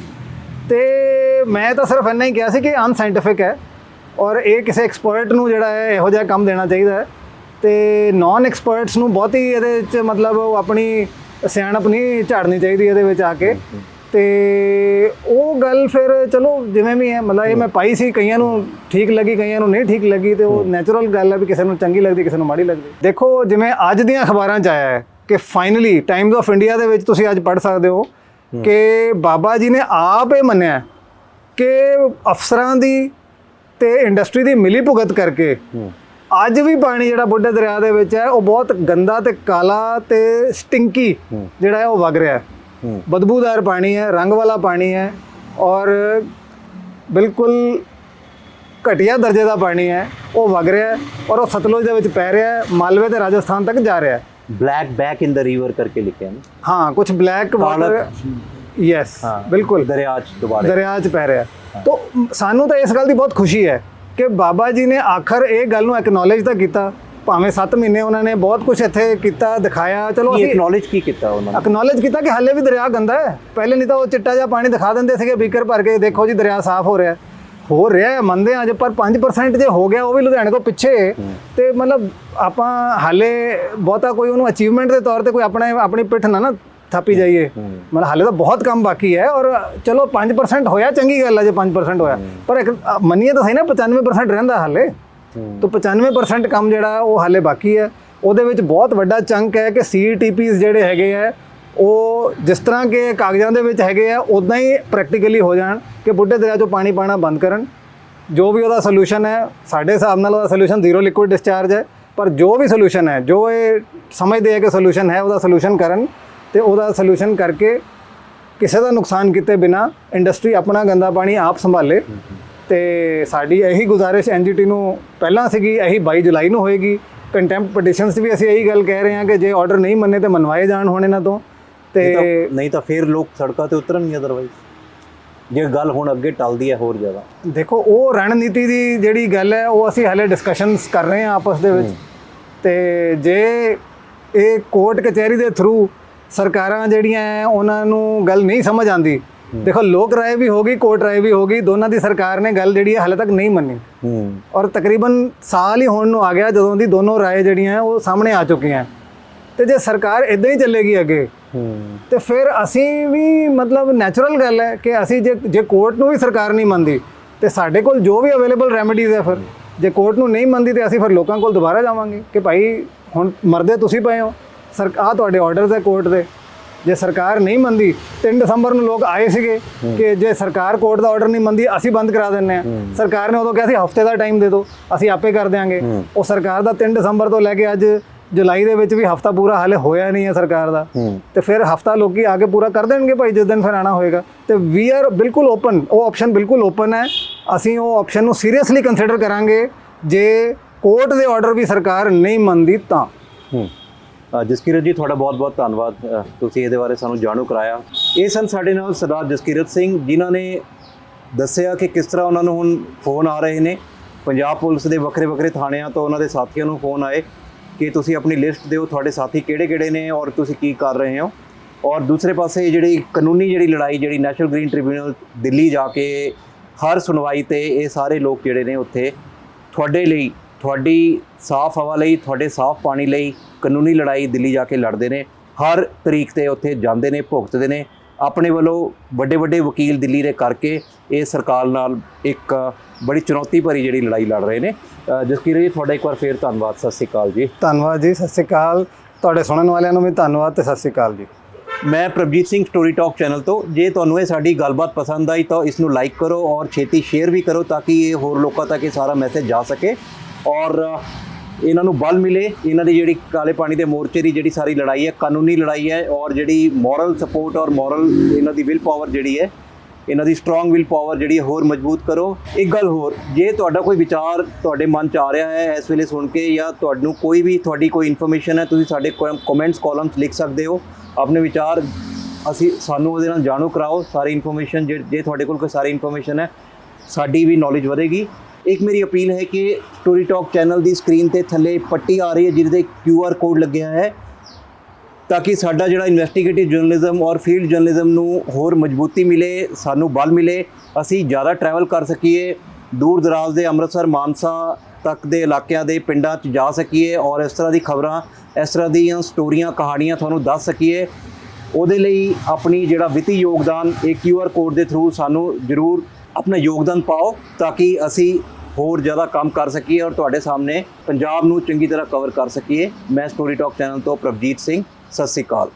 ਤੇ ਮੈਂ ਤਾਂ ਸਿਰਫ ਇੰਨਾ ਹੀ ਕਿਹਾ ਸੀ ਕਿ ਅਨਸਾਇੰਟਿਫਿਕ ਹੈ ਔਰ ਇਹ ਕਿਸੇ ਐਕਸਪਰਟ ਨੂੰ ਜਿਹੜਾ ਹੈ ਇਹੋ ਜਿਹਾ ਕੰਮ ਦੇਣਾ ਚਾਹੀਦਾ ਹੈ। ਤੇ ਨਾਨ ਐਕਸਪਰਟਸ ਨੂੰ ਬਹੁਤੀ ਇਹਦੇ ਵਿੱਚ ਮਤਲਬ ਆਪਣੀ ਸਿਆਣਪ ਨਹੀਂ ਝਾੜਨੀ ਚਾਹੀਦੀ ਇਹਦੇ ਵਿੱਚ ਆ ਕੇ। ਤੇ ਉਹ ਗੱਲ ਫਿਰ ਚਲੋ ਜਿਵੇਂ ਵੀ ਹੈ ਮਤਲਬ ਇਹ ਮੈਂ ਪਾਈ ਸੀ ਕਈਆਂ ਨੂੰ ਠੀਕ ਲੱਗੀ ਕਈਆਂ ਨੂੰ ਨਹੀਂ ਠੀਕ ਲੱਗੀ ਤੇ ਉਹ ਨੈਚੁਰਲ ਗੱਲ ਹੈ ਵੀ ਕਿਸੇ ਨੂੰ ਚੰਗੀ ਲੱਗਦੀ ਕਿਸੇ ਨੂੰ ਮਾੜੀ ਲੱਗਦੀ। ਦੇਖੋ ਜਿਵੇਂ ਅੱਜ ਦੀਆਂ ਅਖਬਾਰਾਂ 'ਚ ਆਇਆ ਹੈ ਕਿ ਫਾਈਨਲੀ ਟਾਈਮਜ਼ ਆਫ ਇੰਡੀਆ ਦੇ ਵਿੱਚ ਤੁਸੀਂ ਅੱਜ ਪੜ੍ਹ ਸਕਦੇ ਹੋ ਕਿ ਬਾਬਾ ਜੀ ਨੇ ਆਪ ਇਹ ਮੰਨਿਆ ਕਿ ਅਫਸਰਾਂ ਦੀ ਤੇ ਇੰਡਸਟਰੀ ਦੀ ਮਿਲੀ ਭੁਗਤ ਕਰਕੇ ਅੱਜ ਵੀ ਪਾਣੀ ਜਿਹੜਾ ਬੁੱਢੇ ਦਰਿਆ ਦੇ ਵਿੱਚ ਹੈ ਉਹ ਬਹੁਤ ਗੰਦਾ ਤੇ ਕਾਲਾ ਤੇ ਸਟਿੰਕੀ ਜਿਹੜਾ ਹੈ ਉਹ ਵਗ ਰਿਹਾ ਹੈ। ਬਦਬੂਦਾਰ ਪਾਣੀ ਹੈ ਰੰਗ ਵਾਲਾ ਪਾਣੀ ਹੈ ਔਰ ਬਿਲਕੁਲ ਘਟੀਆ ਦਰਜੇ ਦਾ ਪਾਣੀ ਹੈ ਉਹ ਵਗ ਰਿਹਾ ਹੈ ਔਰ ਉਹ ਸਤਲੁਜ ਦੇ ਵਿੱਚ ਪੈ ਰਿਹਾ ਹੈ ਮਾਲਵੇ ਤੇ ਰਾਜਸਥਾਨ ਤੱਕ ਜਾ ਰਿਹਾ ਹੈ black back in the river ਕਰਕੇ ਲਿਖਿਆ ਨਾ ਹਾਂ ਕੁਝ ਬਲੈਕ ਵਾਟਰ ਯੈਸ। ਬਿਲਕੁਲ ਦਰਿਆ ਚ ਦੁਬਾਰੇ ਦਰਿਆ 'ਚ ਪੈ ਰਿਹਾ ਤਾਂ ਸਾਨੂੰ ਤਾਂ ਇਸ ਗੱਲ ਦੀ ਬਹੁਤ ਖੁਸ਼ੀ ਹੈ ਕਿ ਬਾਬਾ ਜੀ ਨੇ ਆਖਰ ਇਹ ਗੱਲ ਨੂੰ ਐਕਨੋਲੇਜ ਤਾਂ ਕੀਤਾ ਭਾਵੇਂ 7 ਮਹੀਨੇ ਉਹਨਾਂ ਨੇ ਬਹੁਤ ਕੁਝ ਇੱਥੇ ਕੀਤਾ ਦਿਖਾਇਆ। ਚਲੋ ਅਸੀਂ ਐਕਨੋਲੇਜ ਕੀ ਕੀਤਾ ਉਹਨਾਂ ਨੇ? ਐਕਨੋਲੇਜ ਕੀਤਾ ਕਿ ਹਾਲੇ ਵੀ ਦਰਿਆ ਗੰਦਾ ਹੈ। ਪਹਿਲੇ ਨਹੀਂ ਤਾਂ ਉਹ ਚਿੱਟਾ ਜਿਹਾ ਪਾਣੀ ਦਿਖਾ ਦਿੰਦੇ ਸੀਗੇ ਬੀਕਰ ਭਰ ਕੇ ਦੇਖੋ ਜੀ ਦਰਿਆ ਸਾਫ਼ ਹੋ ਰਿਹਾ। ਹੈ। ਰਿਹਾ ਹੈ ਮੰਨਦੇ ਹਾਂ ਜੇ ਪਰ 5% ਜੇ ਹੋ ਗਿਆ ਉਹ ਵੀ ਲੁਧਿਆਣੇ ਤੋਂ ਪਿੱਛੇ। ਤੇ ਮਤਲਬ ਆਪਾਂ ਹਾਲੇ ਬਹੁਤਾ ਕੋਈ ਉਹਨੂੰ ਅਚੀਵਮੈਂਟ ਦੇ ਤੌਰ ਤੇ ਕੋਈ ਆਪਣਾ ਆਪਣੀ ਪਿੱਠ ਨਾ ਨਾ ਥਾਪੀ ਜਾਈਏ। ਮਤਲਬ ਹਾਲੇ ਤਾਂ ਬਹੁਤ ਕੰਮ ਬਾਕੀ ਹੈ ਔਰ ਚਲੋ 5% ਹੋਇਆ ਚੰਗੀ ਗੱਲ ਹੈ ਜੇ 5% ਹੋਇਆ। ਪਰ ਇੱਕ ਮੰਨੀਏ ਤਾਂ ਸਹੀ ਨਾ 95% ਰਹਿੰਦਾ ਹਾਲੇ। ਤਾਂ 95% ਕੰਮ ਜਿਹੜਾ ਉਹ ਹਾਲੇ ਬਾਕੀ ਹੈ। ਉਹਦੇ ਵਿੱਚ ਬਹੁਤ ਵੱਡਾ ਚੰਕ ਹੈ ਕਿ ਸੀਟੀਪੀਸ ਜਿਹੜੇ ਹੈਗੇ ਆ, ਉਹ ਜਿਸ ਤਰ੍ਹਾਂ ਕਿ ਕਾਗਜ਼ਾਂ ਦੇ ਵਿੱਚ ਹੈਗੇ ਆ ਉਦਾਂ ਹੀ ਪ੍ਰੈਕਟੀਕਲੀ ਹੋ ਜਾਣ ਕਿ ਬੁੱਢੇ ਦਰਿਆ ਚੋਂ ਪਾਣੀ ਪਾਣਾ ਬੰਦ ਕਰਨ। ਜੋ ਵੀ ਉਹਦਾ ਸੋਲੂਸ਼ਨ ਹੈ, ਸਾਡੇ ਹਿਸਾਬ ਨਾਲ ਉਹਦਾ ਸੋਲੂਸ਼ਨ ਜ਼ੀਰੋ ਲਿਕੁਇਡ ਡਿਸਚਾਰਜ ਹੈ। ਪਰ ਜੋ ਵੀ ਸੋਲੂਸ਼ਨ ਹੈ, ਜੋ ਇਹ ਸਮਝਦੇ ਆ ਕਿ ਸੋਲੂਸ਼ਨ ਹੈ, ਉਹਦਾ ਸੋਲੂਸ਼ਨ ਕਰਨ ਤੇ ਉਹਦਾ ਸੋਲੂਸ਼ਨ ਕਰਕੇ ਕਿਸੇ ਦਾ ਨੁਕਸਾਨ ਕੀਤੇ ਬਿਨਾ ਇੰਡਸਟਰੀ ਆਪਣਾ ਗੰਦਾ ਪਾਣੀ ਆਪ ਸੰਭਾਲੇ। ਤੇ ਸਾਡੀ ਇਹੀ ਗੁਜ਼ਾਰਿਸ਼ ਐਨਜੀਟੀ ਨੂੰ ਪਹਿਲਾਂ ਸੀਗੀ ਇਹੀ 22 ਜੁਲਾਈ ਨੂੰ ਹੋਏਗੀ। ਕੰਟੈਂਪਟ ਪਟੀਸ਼ਨਸ ਵੀ ਅਸੀਂ ਇਹੀ ਗੱਲ ਕਹਿ ਰਹੇ ਹਾਂ ਕਿ ਜੇ ਆਰਡਰ ਨਹੀਂ ਮੰਨੇ ਤੇ ਮਨਵਾਏ ਜਾਣ ਹੁਣ ਇਹਨਾਂ ਤੋਂ। ਤਾਂ- ਨਹੀਂ ਤਾਂ ਫਿਰ ਲੋਕ ਸੜਕਾਂ ਤੇ ਉਤਰਨਗੇ ਅਦਰਵਾਈਜ਼ ਜੇ ਗੱਲ ਹੁਣ ਅੱਗੇ ਟਲਦੀ ਹੈ ਹੋਰ ਜ਼ਿਆਦਾ। ਦੇਖੋ ਉਹ ਰਣਨੀਤੀ ਦੀ ਜਿਹੜੀ ਗੱਲ ਹੈ ਉਹ ਅਸੀਂ ਹਾਲੇ ਡਿਸਕਸ਼ਨਸ ਕਰ ਰਹੇ ਹਾਂ ਆਪਸ ਦੇ ਵਿੱਚ। ਤੇ ਜੇ ਇਹ ਕੋਰਟ ਕਚਹਿਰੀ ਦੇ ਥਰੂ ਸਰਕਾਰਾਂ ਜਿਹੜੀਆਂ ਉਹਨਾਂ ਨੂੰ ਗੱਲ ਨਹੀਂ ਸਮਝ ਆਂਦੀ ਦੇਖੋ ਲੋਕ ਰਾਏ ਵੀ ਹੋਗੀ ਕੋਰਟ ਰਾਏ ਵੀ ਹੋਗੀ ਦੋਨਾਂ ਦੀ ਸਰਕਾਰ ਨੇ ਗੱਲ ਜਿਹੜੀ ਹੈ ਹਾਲੇ ਤੱਕ ਨਹੀਂ ਮੰਨੀ। ਹੂੰ। ਔਰ ਤਕਰੀਬਨ ਸਾਲ ਹੀ ਹੋਣ ਨੂੰ ਆ ਗਿਆ ਜਦੋਂ ਦੀ ਦੋਨੋਂ ਰਾਏ ਜਿਹੜੀਆਂ ਹੈ ਉਹ ਸਾਹਮਣੇ ਆ ਚੁੱਕੀਆਂ ਤੇ ਜੇ ਸਰਕਾਰ ਇਦਾਂ ਹੀ ਚੱਲੇਗੀ ਅੱਗੇ ਹੂੰ। ਤੇ ਫਿਰ ਅਸੀਂ ਵੀ ਮਤਲਬ ਨੈਚੁਰਲ ਗੱਲ ਹੈ ਕਿ ਅਸੀਂ ਜੇ ਜੇ ਕੋਰਟ ਨੂੰ ਵੀ ਸਰਕਾਰ ਨਹੀਂ ਮੰਨਦੀ ਤੇ ਸਾਡੇ ਕੋਲ ਜੋ ਵੀ ਅਵੇਲੇਬਲ ਰੈਮੇਡੀਜ਼ ਹੈ ਫਿਰ ਜੇ ਕੋਰਟ ਨੂੰ ਨਹੀਂ ਮੰਨਦੀ ਤੇ ਅਸੀਂ ਫਿਰ ਲੋਕਾਂ ਕੋਲ ਦੁਬਾਰਾ ਜਾਵਾਂਗੇ ਕਿ ਭਾਈ ਹੁਣ ਮਰਦੇ ਤੁਸੀਂ ਪਏ ਹੋ। ਸਰ ਆਹ ਤੁਹਾਡੇ ਆਰਡਰਸ ਹੈ ਕੋਰਟ ਦੇ। ਜੇ ਸਰਕਾਰ ਨਹੀਂ ਮੰਨਦੀ 3 ਦਸੰਬਰ ਨੂੰ ਲੋਕ ਆਏ ਸੀਗੇ ਕਿ ਜੇ ਸਰਕਾਰ ਕੋਰਟ ਦਾ ਆਰਡਰ ਨਹੀਂ ਮੰਨਦੀ ਅਸੀਂ ਬੰਦ ਕਰਾ ਦਿੰਨੇ ਆ ਸਰਕਾਰ ਨੇ ਉਦੋਂ ਕਿਹਾ ਸੀ ਹਫ਼ਤੇ ਦਾ ਟਾਈਮ ਦੇ ਦਿਓ ਅਸੀਂ ਆਪੇ ਕਰ ਦਿਆਂਗੇ। ਉਹ ਸਰਕਾਰ ਦਾ 3 ਦਸੰਬਰ ਤੋਂ ਲੈ ਕੇ ਅੱਜ ਜੁਲਾਈ ਦੇ ਵਿੱਚ ਵੀ ਹਫਤਾ ਪੂਰਾ ਹਾਲੇ ਹੋਇਆ ਨਹੀਂ ਹੈ ਸਰਕਾਰ ਦਾ। ਤੇ ਫਿਰ ਹਫਤਾ ਲੋਕੀ ਆ ਕੇ ਪੂਰਾ ਕਰ ਦੇਣਗੇ ਭਾਈ ਜਿਸ ਦਿਨ ਫਿਰ ਆਣਾ ਹੋਏਗਾ। ਤੇ ਵੀ ਆਰ ਬਿਲਕੁਲ ਓਪਨ ਉਹ ਆਪਸ਼ਨ ਬਿਲਕੁਲ ਓਪਨ ਹੈ। ਅਸੀਂ ਉਹ ਆਪਸ਼ਨ ਨੂੰ ਸੀਰੀਅਸਲੀ ਕੰਸੀਡਰ ਕਰਾਂਗੇ। ਜੇ ਕੋਰਟ ਦੇ ਆਰਡਰ ਵੀ ਸਰਕਾਰ ਨਹੀਂ ਮੰਨਦੀ ਤਾਂ। ਜਸਕੀਰਤ ਜੀ, ਤੁਹਾਡਾ ਬਹੁਤ-ਬਹੁਤ ਧੰਨਵਾਦ। ਤੁਸੀਂ ਇਹਦੇ ਬਾਰੇ ਸਾਨੂੰ ਜਾਣੂ ਕਰਾਇਆ। ਇਹ ਸਨ ਸਾਡੇ ਨਾਲ ਸਰਦਾਰ ਜਸਕੀਰਤ ਸਿੰਘ, ਜਿਨ੍ਹਾਂ ਨੇ ਦੱਸਿਆ ਕਿ ਕਿਸ ਤਰ੍ਹਾਂ ਉਹਨਾਂ ਨੂੰ ਹੁਣ ਫੋਨ ਆ ਰਹੇ ਨੇ। ਪੰਜਾਬ ਪੁਲਿਸ ਦੇ ਵੱਖਰੇ-ਵੱਖਰੇ ਥਾਣਿਆਂ ਤੋਂ ਉਹਨਾਂ ਦੇ ਸਾਥੀਆਂ ਨੂੰ ਫੋਨ ਆਏ ਕਿ ਤੁਸੀਂ ਆਪਣੀ ਲਿਸਟ ਦਿਓ, ਤੁਹਾਡੇ ਸਾਥੀ ਕਿਹੜੇ-ਕਿਹੜੇ ਨੇ ਔਰ ਤੁਸੀਂ ਕੀ ਕਰ ਰਹੇ ਹੋ। ਔਰ ਦੂਸਰੇ ਪਾਸੇ ਜਿਹੜੀ ਕਾਨੂੰਨੀ ਜਿਹੜੀ ਲੜਾਈ, ਜਿਹੜੀ ਨੈਸ਼ਨਲ ਗ੍ਰੀਨ ਟ੍ਰਿਬਿਊਨਲ ਦਿੱਲੀ ਜਾ ਕੇ ਹਰ ਸੁਣਵਾਈ ਤੇ ਇਹ ਸਾਰੇ ਲੋਕ ਜਿਹੜੇ ਨੇ ਉੱਥੇ ਤੁਹਾਡੇ ਲਈ ਤੁਹਾਡੀ ਸਾਫ਼ ਹਵਾ ਲਈ ਤੁਹਾਡੇ ਸਾਫ਼ ਪਾਣੀ ਲਈ ਕਾਨੂੰਨੀ ਲੜਾਈ ਦਿੱਲੀ ਜਾ ਕੇ ਲੜਦੇ ਨੇ ਹਰ ਤਰੀਕ ਤੇ ਉੱਥੇ ਜਾਂਦੇ ਨੇ ਭੁਗਤਦੇ ਨੇ। ਆਪਣੇ ਵੱਲੋਂ ਵੱਡੇ ਵੱਡੇ ਵਕੀਲ ਦਿੱਲੀ ਦੇ ਕਰਕੇ ਇਹ ਸਰਕਾਰ ਨਾਲ ਇੱਕ ਬੜੀ ਚੁਣੌਤੀ ਭਰੀ ਜਿਹੜੀ ਲੜਾਈ ਲੜ ਰਹੇ ਨੇ। ਅ, ਜਸਕੀਰਤ ਜੀ ਤੁਹਾਡਾ ਇੱਕ ਵਾਰ ਫੇਰ ਧੰਨਵਾਦ। ਸਤਿ ਸ੍ਰੀ ਅਕਾਲ ਜੀ। ਧੰਨਵਾਦ ਜੀ ਸਤਿ ਸ਼੍ਰੀ ਅਕਾਲ। ਤੁਹਾਡੇ ਸੁਣਨ ਵਾਲਿਆਂ ਨੂੰ ਵੀ ਧੰਨਵਾਦ ਤੇ ਸਤਿ ਸ਼੍ਰੀ ਅਕਾਲ ਜੀ। ਮੈਂ Prabhjeet Singh story talk channel ਤੋਂ। ਜੇ ਤੁਹਾਨੂੰ ਇਹ ਸਾਡੀ ਗੱਲਬਾਤ ਪਸੰਦ ਆਈ ਤਾਂ ਇਸ ਨੂੰ ਲਾਈਕ ਕਰੋ ਔਰ ਛੇਤੀ ਸ਼ੇਅਰ ਵੀ ਕਰੋ ਤਾਂ ਕਿ ਇਹ ਹੋਰ ਲੋਕਾਂ ਤੱਕ ਇਹ ਸਾਰਾ ਮੈਸੇਜ ਜਾ ਸਕੇ। ਔਰ ਇਹਨਾਂ ਨੂੰ ਬਲ ਮਿਲੇ। ਇਹਨਾਂ ਦੀ ਜਿਹੜੀ ਕਾਲੇ ਪਾਣੀ ਦੇ ਮੋਰਚੇ ਦੀ ਜਿਹੜੀ ਸਾਰੀ ਲੜਾਈ ਹੈ, ਕਾਨੂੰਨੀ ਲੜਾਈ ਹੈ ਔਰ ਜਿਹੜੀ ਮੋਰਲ ਸਪੋਰਟ ਔਰ ਮੋਰਲ ਇਹਨਾਂ ਦੀ ਵਿਲ ਪਾਵਰ ਜਿਹੜੀ ਹੈ, ਇਹਨਾਂ ਦੀ ਸਟਰੋਂਗ ਵਿਲ ਪਾਵਰ ਜਿਹੜੀ ਹੈ, ਹੋਰ ਮਜ਼ਬੂਤ ਕਰੋ। ਇੱਕ ਗੱਲ ਹੋਰ, ਜੇ ਤੁਹਾਡਾ ਕੋਈ ਵਿਚਾਰ ਤੁਹਾਡੇ ਮਨ ਚ ਆ ਰਿਹਾ ਹੈ ਇਸ ਵੇਲੇ ਸੁਣ ਕੇ ਜਾਂ ਤੁਹਾਨੂੰ ਕੋਈ ਵੀ ਤੁਹਾਡੀ ਕੋਈ ਇਨਫੋਰਮੇਸ਼ਨ ਹੈ, ਤੁਸੀਂ ਸਾਡੇ ਕਮੈਂਟਸ ਕਾਲਮਸ ਲਿਖ ਸਕਦੇ ਹੋ। ਆਪਣੇ ਵਿਚਾਰ ਅਸੀਂ ਸਾਨੂੰ ਉਹਦੇ ਨਾਲ ਜਾਣੂ ਕਰਾਓ। ਸਾਰੀ ਇਨਫੋਰਮੇਸ਼ਨ ਜੇ ਤੁਹਾਡੇ ਕੋਲ ਕੋਈ ਸਾਰੀ ਇਨਫੋਰਮੇਸ਼ਨ ਹੈ, ਸਾਡੀ ਵੀ ਨੌਲੇਜ ਵਧੇਗੀ। ਇੱਕ ਮੇਰੀ ਅਪੀਲ ਹੈ ਕਿ ਸਟੋਰੀ ਟਾਕ ਚੈਨਲ ਦੀ ਸਕਰੀਨ ਤੇ ਥੱਲੇ ਪੱਟੀ ਆ ਰਹੀ ਹੈ, ਜਿਹਦੇ ਤੇ ਆਰ ਕੋਡ ਲੱਗਿਆ ਹੈ, ਤਾਂ ਕਿ ਸਾਡਾ ਜਿਹੜਾ ਇਨਵੈਸਟੀਗੇਟਿਵ ਜਰਨਲਿਜ਼ਮ ਔਰ ਫੀਲਡ ਜਰਨਲਿਜ਼ਮ ਨੂੰ ਹੋਰ ਮਜ਼ਬੂਤੀ ਮਿਲੇ, ਸਾਨੂੰ ਬਲ ਮਿਲੇ, ਅਸੀਂ ਜ਼ਿਆਦਾ ਟਰੈਵਲ ਕਰ ਸਕੀਏ, ਦੂਰ ਦਰਾਜ਼ ਦੇ ਅੰਮ੍ਰਿਤਸਰ, ਮਾਨਸਾ ਤੱਕ ਦੇ ਇਲਾਕਿਆਂ ਦੇ ਪਿੰਡਾਂ 'ਚ ਜਾ ਸਕੀਏ ਔਰ ਇਸ ਤਰ੍ਹਾਂ ਦੀ ਖਬਰਾਂ, ਇਸ ਤਰ੍ਹਾਂ ਦੀਆਂ ਸਟੋਰੀਆਂ ਕਹਾਣੀਆਂ ਤੁਹਾਨੂੰ ਦੱਸ ਸਕੀਏ। ਉਹਦੇ ਲਈ ਆਪਣੀ ਜਿਹੜਾ ਵਿੱਤੀ ਯੋਗਦਾਨ, ਇਹ ਕਿਊਆਰ ਕੋਡ ਦੇ ਥਰੂ ਸਾਨੂੰ ਜ਼ਰੂਰ ਆਪਣਾ ਯੋਗਦਾਨ ਪਾਓ ਤਾਂ ਕਿ ਅਸੀਂ ਹੋਰ ਜ਼ਿਆਦਾ ਕੰਮ ਕਰ ਸਕੀਏ ਔਰ ਤੁਹਾਡੇ ਸਾਹਮਣੇ ਪੰਜਾਬ ਨੂੰ ਚੰਗੀ ਤਰ੍ਹਾਂ ਕਵਰ ਕਰ ਸਕੀਏ। ਮੈਂ ਸਟੋਰੀ ਟਾਕ ਚੈਨਲ ਤੋਂ ਪ੍ਰਭਜੀਤ ਸਿੰਘ, ਸਤਿ ਸ਼੍ਰੀ ਅਕਾਲ।